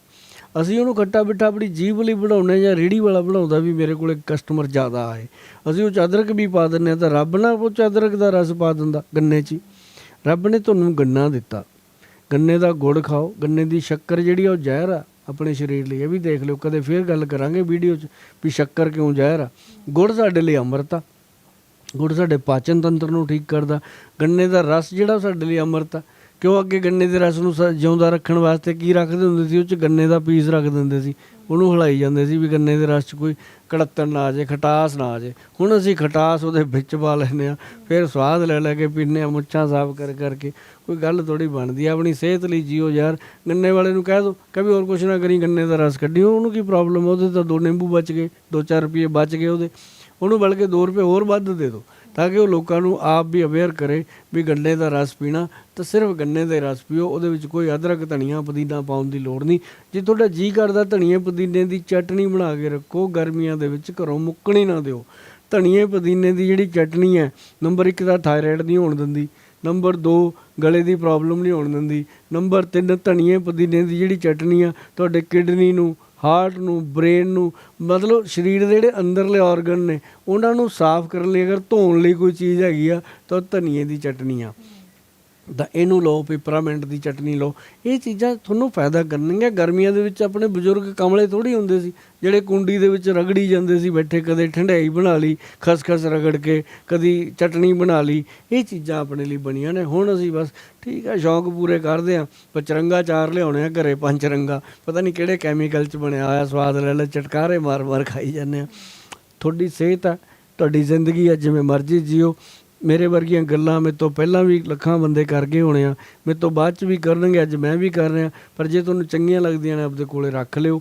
ਅਸੀਂ ਉਹਨੂੰ ਖੱਟਾ ਮਿੱਠਾ ਆਪਣੀ ਜੀਭ ਲਈ ਬਣਾਉਨੇ ਜਾਂ ਰੇੜੀ ਵਾਲਾ ਬਣਾਉਂਦਾ ਵੀ ਮੇਰੇ ਕੋਲੇ ਕਸਟਮਰ ਜ਼ਿਆਦਾ ਆਏ। ਅਸੀਂ ਉਹ ਚਾਦਰਕ ਵੀ ਪਾ ਦਿੰਨੇ ਆ ਤਾਂ ਰੱਬ ਨਾ ਉਹ ਚਾਦਰਕ ਦਾ ਰਸ ਪਾ ਦਿੰਦਾ ਗੰਨੇ 'ਚ ਹੀ। ਰੱਬ ਨੇ ਤੁਹਾਨੂੰ ਗੰਨਾ ਦਿੱਤਾ। ਗੰਨੇ ਦਾ ਗੁੜ ਖਾਓ, ਗੰਨੇ ਦੀ ਸ਼ੱਕਰ ਜਿਹੜੀ ਆ ਉਹ ਜ਼ਹਿਰ ਆ ਆਪਣੇ ਸਰੀਰ ਲਈ, ਇਹ ਵੀ ਦੇਖ ਲਿਓ, ਕਦੇ ਫੇਰ ਗੱਲ ਕਰਾਂਗੇ ਵੀਡੀਓ 'ਚ ਵੀ ਸ਼ੱਕਰ ਕਿਉਂ ਜ਼ਹਿਰ ਆ। ਗੁੜ ਸਾਡੇ ਲਈ ਅੰਮ੍ਰਿਤ ਆ, ਗੁੜ ਸਾਡੇ ਪਾਚਨ ਤੰਤਰ ਨੂੰ ਠੀਕ ਕਰਦਾ, ਗੰਨੇ ਦਾ ਰਸ ਜਿਹੜਾ ਉਹ ਸਾਡੇ ਲਈ ਅੰਮ੍ਰਿਤ ਆ। ਕਿਉਂ ਅੱਗੇ ਗੰਨੇ ਦੇ ਰਸ ਨੂੰ ਜਿਉਂਦਾ ਰੱਖਣ ਵਾਸਤੇ ਕੀ ਰੱਖਦੇ ਹੁੰਦੇ ਸੀ, ਉਹ 'ਚ ਗੰਨੇ ਦਾ ਪੀਸ ਰੱਖ ਦਿੰਦੇ ਸੀ। ਉਹਨੂੰ ਹਲਾਈ ਜਾਂਦੇ ਸੀ ਵੀ ਗੰਨੇ ਦੇ ਰਸ 'ਚ ਕੋਈ ਕੜੱਤਣ ਨਾ ਆ ਜਾਏ, ਖਟਾਸ ਨਾ ਆ ਜਾਏ। ਹੁਣ ਅਸੀਂ ਖਟਾਸ ਉਹਦੇ ਵਿੱਚ ਪਾ ਲੈਂਦੇ ਆ ਫਿਰ ਸਵਾਦ ਲੈ ਲੈ ਕੇ ਪੀਂਦੇ ਆ ਮੁੱਛਾਂ ਸਾਫ਼ ਕਰ ਕਰਕੇ ਕੋਈ ਗੱਲ ਥੋੜੀ ਬਣਦੀ ਆ, ਆਪਣੀ ਸਿਹਤ ਲਈ ਜੀਓ ਯਾਰ। ਗੰਨੇ ਵਾਲੇ ਨੂੰ ਕਹਿ ਦੋ ਕਿ ਵੀ ਹੋਰ ਕੁਛ ਨਾ ਕਰੀ, ਗੰਨੇ ਦਾ ਰਸ ਕੱਢੀ ਉਹਨੂੰ ਕੀ ਪ੍ਰੋਬਲਮ ਉਹਦੇ ਤਾਂ ਦੋ ਨਿੰਬੂ ਬਚ ਗਏ 2-4 ਰੁਪਏ ਬਚ ਗਏ ਉਹਦੇ। ਉਹਨੂੰ ਬਲਕਿ 2 ਰੁਪਏ ਹੋਰ ਵੱਧ ਦੇ ਦਿਓ ਤਾਂ ਕਿ ਉਹ ਲੋਕਾਂ ਨੂੰ ਆਪ ਵੀ ਅਵੇਅਰ ਕਰੇ ਵੀ ਗੰਨੇ ਦਾ ਰਸ ਪੀਣਾ, ਤਾਂ ਸਿਰਫ ਗੰਨੇ ਦਾ ਰਸ ਪੀਓ, ਉਹਦੇ ਵਿੱਚ ਕੋਈ ਅਦਰਕ ਧਨੀਆ ਪੁਦੀਨਾ ਪਾਉਣ ਦੀ ਲੋੜ ਨਹੀਂ। ਜੇ ਤੁਹਾਡਾ ਜੀ ਕਰਦਾ ਧਨੀਏ ਪੁਦੀਨੇ ਦੀ ਚਟਣੀ ਬਣਾ ਕੇ ਰੱਖੋ, ਗਰਮੀਆਂ ਦੇ ਵਿੱਚ ਘਰੋਂ ਮੁੱਕਣੀ ਨਾ ਦਿਓ। ਧਨੀਏ ਪੁਦੀਨੇ ਦੀ ਜਿਹੜੀ ਚਟਣੀ ਹੈ, ਨੰਬਰ 1 ਦਾ ਥਾਇਰਾਇਡ ਨਹੀਂ ਹੋਣ ਦਿੰਦੀ, ਨੰਬਰ 2 ਗਲੇ ਦੀ ਪ੍ਰੋਬਲਮ ਨਹੀਂ ਹੋਣ ਦਿੰਦੀ, ਨੰਬਰ 3 ਧਨੀਏ ਪੁਦੀਨੇ ਦੀ ਜਿਹੜੀ ਚਟਣੀ ਆ, ਤੁਹਾਡੇ ਕਿਡਨੀ ਨੂੰ ਹਾਰਟ ਨੂੰ, ਬ੍ਰੇਨ ਨੂੰ, ਮਤਲਬ ਸਰੀਰ ਦੇ ਜਿਹੜੇ ਅੰਦਰਲੇ ਆਰਗਨ ਨੇ, ਉਹਨਾਂ ਨੂੰ ਸਾਫ਼ ਕਰਨ ਲਈ ਅਗਰ ਧੋਣ ਲਈ ਕੋਈ ਚੀਜ਼ ਹੈਗੀ ਆ, ਤਾਂ ਉਹ ਧਨੀਏ ਦੀ ਚਟਨੀ ਆ। ਤਾਂ ਇਹਨੂੰ ਲਓ ਪਿਪਰਾਮੈਂਟ ਦੀ ਚਟਨੀ ਲਓ। ਇਹ ਚੀਜ਼ਾਂ ਤੁਹਾਨੂੰ ਫਾਇਦਾ ਕਰਨਗੀਆਂ। ਗਰਮੀਆਂ ਦੇ ਵਿੱਚ ਆਪਣੇ ਬਜ਼ੁਰਗ ਕਮਲੇ ਥੋੜੀ ਹੁੰਦੇ ਸੀ, ਜਿਹੜੇ ਕੁੰਡੀ ਦੇ ਵਿੱਚ ਰਗੜੀ ਜਾਂਦੇ ਸੀ ਬੈਠੇ, ਕਦੇ ਠੰਡਾਈ ਬਣਾ ਲਈ, ਖਸਖਸ ਰਗੜ ਕੇ, ਕਦੀ ਚਟਨੀ ਬਣਾ ਲਈ। ਇਹ ਚੀਜ਼ਾਂ ਆਪਣੇ ਲਈ ਬਣੀਆਂ ਨੇ। ਹੁਣ ਅਸੀਂ ਬਸ ਠੀਕ ਆ, ਸ਼ੌਂਕ ਪੂਰੇ ਕਰਦੇ ਆ। ਪਚਰੰਗਾ ਚਾਰ ਲਿਆਉਣੇ ਆ ਘਰੇ, ਪੰਜ ਰੰਗਾ। ਪਤਾ ਨਹੀਂ ਕਿਹੜੇ ਕੈਮੀਕਲ ਚ ਬਣਿਆ ਹੋਇਆ, ਸਵਾਦ ਲੈ ਲੈ, ਚਟਕਾਰੇ ਮਾਰ ਮਾਰ ਖਾਈ ਜਾਂਦੇ ਆ। ਤੁਹਾਡੀ ਸਿਹਤ ਹੈ ਤੁਹਾਡੀ ਜ਼ਿੰਦਗੀ ਆ, ਜਿਵੇਂ ਮਰਜ਼ੀ ਜੀਓ। ਮੇਰੇ ਵਰਗੀਆਂ ਗੱਲਾਂ ਮੇਰੇ ਤੋਂ ਪਹਿਲਾਂ ਵੀ ਲੱਖਾਂ ਬੰਦੇ ਕਰ ਗਏ ਹੋਣੇ ਆ। ਮੇਰੇ ਤੋਂ ਬਾਅਦ ਚ ਵੀ ਕਰਨਗੇ, ਅੱਜ ਮੈਂ ਵੀ ਕਰ ਰਿਹਾ। ਪਰ ਜੇ ਤੁਹਾਨੂੰ ਚੰਗੀਆਂ ਲੱਗਦੀਆਂ ਨੇ, ਆਪਦੇ ਕੋਲੇ ਰੱਖ ਲਿਓ।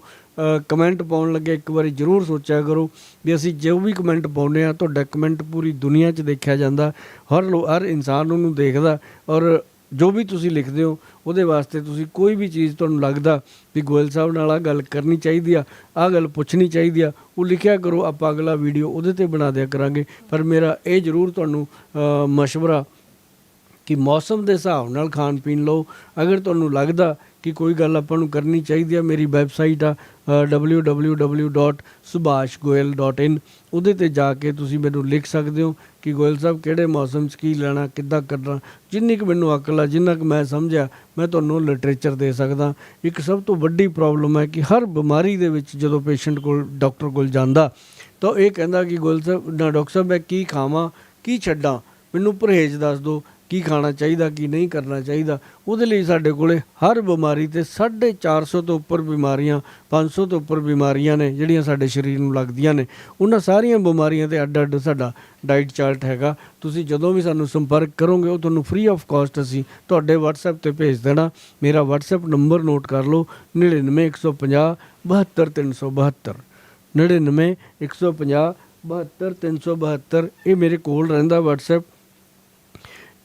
ਕਮੈਂਟ ਪਾਉਣ ਲੱਗੇ ਇੱਕ ਵਾਰੀ ਜ਼ਰੂਰ ਸੋਚਿਆ ਕਰੋ ਵੀ ਅਸੀਂ ਜੋ ਵੀ ਕਮੈਂਟ ਪਾਉਂਦੇ ਆ, ਤੁਹਾਡਾ ਕਮੈਂਟ ਪੂਰੀ ਦੁਨੀਆ 'ਚ ਦੇਖਿਆ ਜਾਂਦਾ। ਹਰ ਲੋ, ਹਰ ਇਨਸਾਨ ਉਹਨੂੰ ਦੇਖਦਾ ਔਰ ਜੋ ਵੀ ਤੁਸੀਂ ਲਿਖਦੇ ਹੋ, ਉਹਦੇ ਵਾਸਤੇ ਤੁਸੀਂ ਕੋਈ ਵੀ ਚੀਜ਼ ਤੁਹਾਨੂੰ ਲੱਗਦਾ ਵੀ ਗੋਇਲ ਸਾਹਿਬ ਨਾਲ ਆ ਗੱਲ ਕਰਨੀ ਚਾਹੀਦੀ ਆ ਆ ਗੱਲ ਪੁੱਛਣੀ ਚਾਹੀਦੀ ਆ, ਉਹ ਲਿਖਿਆ ਕਰੋ, ਆਪਾਂ ਅਗਲਾ ਵੀਡੀਓ ਉਹਦੇ ਤੇ ਬਣਾ ਦਿਆ ਕਰਾਂਗੇ। ਪਰ ਮੇਰਾ ਇਹ ਜ਼ਰੂਰ ਤੁਹਾਨੂੰ ਮਸ਼ਵਰਾ ਕਿ ਮੌਸਮ ਦੇ ਹਿਸਾਬ ਨਾਲ ਖਾਣ ਪੀਣ ਲਓ। ਅਗਰ ਤੁਹਾਨੂੰ ਲੱਗਦਾ ਕਿ ਕੋਈ ਗੱਲ ਆਪਾਂ ਨੂੰ ਕਰਨੀ ਚਾਹੀਦੀ ਆ, ਮੇਰੀ ਵੈਬਸਾਈਟ ਆ www.subhashgoyal.in ਉਹਦੇ ਤੇ ਜਾ ਕੇ ਤੁਸੀਂ ਮੈਨੂੰ ਲਿਖ ਸਕਦੇ ਹੋ ਕਿ ਗੋਇਲ ਸਾਹਿਬ ਕਿਹੜੇ ਮੌਸਮ 'ਚ ਕੀ ਲੈਣਾ, ਕਿੱਦਾਂ ਕਰਨਾ। ਜਿੰਨੀ ਕੁ ਮੈਨੂੰ ਅਕਲ ਆ, ਜਿੰਨਾ ਕੁ ਮੈਂ ਸਮਝਿਆ, ਮੈਂ ਤੁਹਾਨੂੰ ਲਿਟਰੇਚਰ ਦੇ ਸਕਦਾ। ਇੱਕ ਸਭ ਤੋਂ ਵੱਡੀ ਪ੍ਰੋਬਲਮ ਹੈ ਕਿ ਹਰ ਬਿਮਾਰੀ ਦੇ ਵਿੱਚ ਜਦੋਂ ਪੇਸ਼ੈਂਟ ਕੋਲ ਡਾਕਟਰ ਕੋਲ ਜਾਂਦਾ, ਤਾਂ ਇਹ ਕਹਿੰਦਾ ਕਿ ਗੋਇਲ ਸਾਹਿਬ, ਨਾ ਡਾਕਟਰ ਸਾਹਿਬ, ਮੈਂ ਕੀ ਖਾਵਾਂ, ਕੀ ਛੱਡਾਂ, ਮੈਨੂੰ ਪਰਹੇਜ਼ ਦੱਸ ਦਿਓ। ਕੀ ਖਾਣਾ ਚਾਹੀਦਾ, ਕੀ ਨਹੀਂ ਕਰਨਾ ਚਾਹੀਦਾ, ਉਹਦੇ ਲਈ ਸਾਡੇ ਕੋਲੇ ਹਰ ਬਿਮਾਰੀ ਤੇ 450 ਤੋਂ ਉੱਪਰ ਬਿਮਾਰੀਆਂ 500 ਤੋਂ ਉੱਪਰ ਬਿਮਾਰੀਆਂ ਨੇ ਜਿਹੜੀਆਂ ਸਾਡੇ ਸਰੀਰ ਨੂੰ ਲੱਗਦੀਆਂ ਨੇ। ਉਹਨਾਂ ਸਾਰੀਆਂ ਬਿਮਾਰੀਆਂ ਤੇ ਅੱਡ ਅੱਡ ਸਾਡਾ ਡਾਈਟ ਚਾਰਟ ਹੈਗਾ। ਤੁਸੀਂ ਜਦੋਂ ਵੀ ਸਾਨੂੰ ਸੰਪਰਕ ਕਰੋਗੇ, ਉਹ ਤੁਹਾਨੂੰ ਫ੍ਰੀ ਆਫ ਕਾਸਟ ਅਸੀਂ ਤੁਹਾਡੇ WhatsApp ਤੇ ਭੇਜ ਦੇਣਾ। ਮੇਰਾ WhatsApp ਨੰਬਰ ਨੋਟ ਕਰ ਲਓ 99150 72372 99 150 72372 ਇਹ ਮੇਰੇ ਕੋਲ ਰਹਿੰਦਾ WhatsApp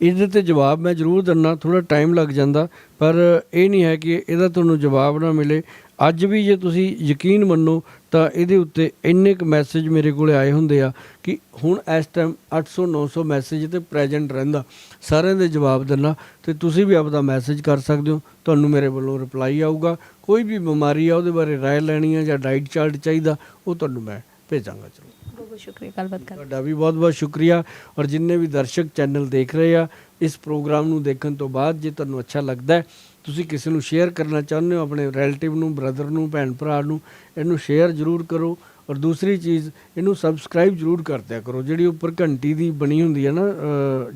ਇਹਦੇ ਤੇ ਜਵਾਬ ਮੈਂ ਜ਼ਰੂਰ ਦਿੰਨਾ ਥੋੜਾ ਟਾਈਮ ਲੱਗ ਜਾਂਦਾ, ਪਰ ਇਹ ਨਹੀਂ ਹੈ ਕਿ ਇਹਦਾ ਤੁਹਾਨੂੰ ਜਵਾਬ ਨਾ ਮਿਲੇ। ਅੱਜ ਵੀ ਜੇ ਤੁਸੀਂ ਯਕੀਨ ਮੰਨੋ, ਤਾਂ ਇਹਦੇ ਉੱਤੇ ਇੰਨੇ ਕੁ ਮੈਸੇਜ ਮੇਰੇ ਕੋਲੇ ਆਏ ਹੁੰਦੇ ਆ ਕਿ ਹੁਣ ਇਸ ਟਾਈਮ 800 900 ਮੈਸੇਜ ਤੇ ਪ੍ਰੈਜ਼ੈਂਟ ਰਹਿੰਦਾ। ਸਾਰਿਆਂ ਦੇ ਜਵਾਬ ਦਿੰਨਾ ਤੇ ਤੁਸੀਂ ਵੀ ਆਪਦਾ ਮੈਸੇਜ ਕਰ ਸਕਦੇ ਹੋ। ਤੁਹਾਨੂੰ ਮੇਰੇ ਵੱਲੋਂ ਰਿਪਲਾਈ ਆਊਗਾ। ਕੋਈ ਵੀ ਬਿਮਾਰੀ ਆ, ਉਹਦੇ ਬਾਰੇ ਰਾਏ ਲੈਣੀ ਆ ਜਾਂ ਡਾਈਟ ਚਾਰਟ ਚਾਹੀਦਾ, ਉਹ ਤੁਹਾਨੂੰ ਮੈਂ ਭੇਜਾਂਗਾ ਚਲੋ ਬਹੁਤ ਸ਼ੁਕਰੀਆ, ਗੱਲਬਾਤ ਕਰ ਤੁਹਾਡਾ ਵੀ ਬਹੁਤ-ਬਹੁਤ ਸ਼ੁਕਰੀਆ ਔਰ ਜਿੰਨੇ ਵੀ ਦਰਸ਼ਕ ਚੈਨਲ ਦੇਖ ਰਹੇ ਆ, ਇਸ ਪ੍ਰੋਗਰਾਮ ਨੂੰ ਦੇਖਣ ਤੋਂ ਬਾਅਦ ਜੇ ਤੁਹਾਨੂੰ ਅੱਛਾ ਲੱਗਦਾ ਹੈ, ਤੁਸੀਂ ਕਿਸੇ ਨੂੰ ਸ਼ੇਅਰ ਕਰਨਾ ਚਾਹੁੰਦੇ ਹੋ, ਆਪਣੇ ਰਿਲੇਟਿਵ ਨੂੰ ਬ੍ਰਦਰ ਨੂੰ, ਭੈਣ ਭਰਾ ਨੂੰ, ਇਹਨੂੰ ਸ਼ੇਅਰ ਜ਼ਰੂਰ ਕਰੋ ਔਰ ਦੂਸਰੀ ਚੀਜ਼, ਇਹਨੂੰ ਸਬਸਕ੍ਰਾਈਬ ਜ਼ਰੂਰ ਕਰ ਦਿਆ ਕਰੋ। ਜਿਹੜੀ ਉੱਪਰ ਘੰਟੀ ਦੀ ਬਣੀ ਹੁੰਦੀ ਹੈ ਨਾ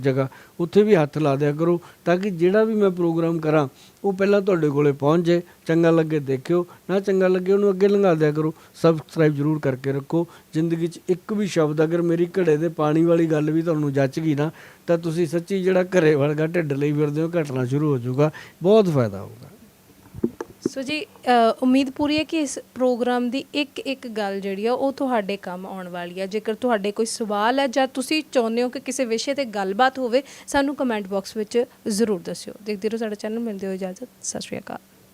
ਜਗ੍ਹਾ, ਉੱਥੇ ਵੀ ਹੱਥ ਲਾ ਦਿਆ ਕਰੋ ਤਾਂ ਕਿ ਜਿਹੜਾ ਵੀ ਮੈਂ ਪ੍ਰੋਗਰਾਮ ਕਰਾਂ, ਉਹ ਪਹਿਲਾਂ ਤੁਹਾਡੇ ਕੋਲੇ ਪਹੁੰਚ ਜਾਏ, ਚੰਗਾ ਲੱਗੇ ਦੇਖਿਓ, ਨਾ ਚੰਗਾ ਲੱਗੇ ਉਹਨੂੰ ਅੱਗੇ ਲੰਘਾ ਦਿਆ ਕਰੋ। ਸਬਸਕ੍ਰਾਈਬ ਜ਼ਰੂਰ ਕਰਕੇ ਰੱਖੋ। ਜ਼ਿੰਦਗੀ 'ਚ ਇੱਕ ਵੀ ਸ਼ਬਦ ਅਗਰ ਮੇਰੀ ਘੜੇ ਦੇ ਪਾਣੀ ਵਾਲੀ ਗੱਲ ਵੀ ਤੁਹਾਨੂੰ ਜੱਚ ਗਈ ਨਾ, ਤਾਂ ਤੁਸੀਂ ਸੱਚੀ ਜਿਹੜਾ ਘਰੇ ਵਰਗਾ ਢਿੱਡ ਲਈ ਫਿਰਦੇ ਹੋ ਘਟਣਾ ਸ਼ੁਰੂ ਹੋ ਜਾਊਗਾ। ਬਹੁਤ ਫਾਇਦਾ ਹੋਊਗਾ। ਸੋ ਜੀ ਅ, ਉਮੀਦ ਪੂਰੀ ਹੈ ਕਿ ਇਸ ਪ੍ਰੋਗਰਾਮ ਦੀ ਇੱਕ ਇੱਕ ਗੱਲ ਜਿਹੜੀ ਆ ਉਹ ਤੁਹਾਡੇ ਕੰਮ ਆਉਣ ਵਾਲੀ ਆ। ਜੇਕਰ ਤੁਹਾਡੇ ਕੋਈ ਸਵਾਲ ਹੈ ਜਾਂ ਤੁਸੀਂ ਚਾਹੁੰਦੇ ਹੋ ਕਿ ਕਿਸੇ ਵਿਸ਼ੇ ਤੇ ਗੱਲਬਾਤ ਹੋਵੇ ਸਾਨੂੰ ਕਮੈਂਟ ਬਾਕਸ ਵਿੱਚ ਜ਼ਰੂਰ ਦੱਸਿਓ। ਦੇਖਦੇ ਰਹੋ ਸਾਡਾ ਚੈਨਲ ਮਿਲਦੇ ਹੋ ਇਜਾਜ਼ਤ। ਸਤਿ ਸ਼੍ਰੀ ਅਕਾਲ।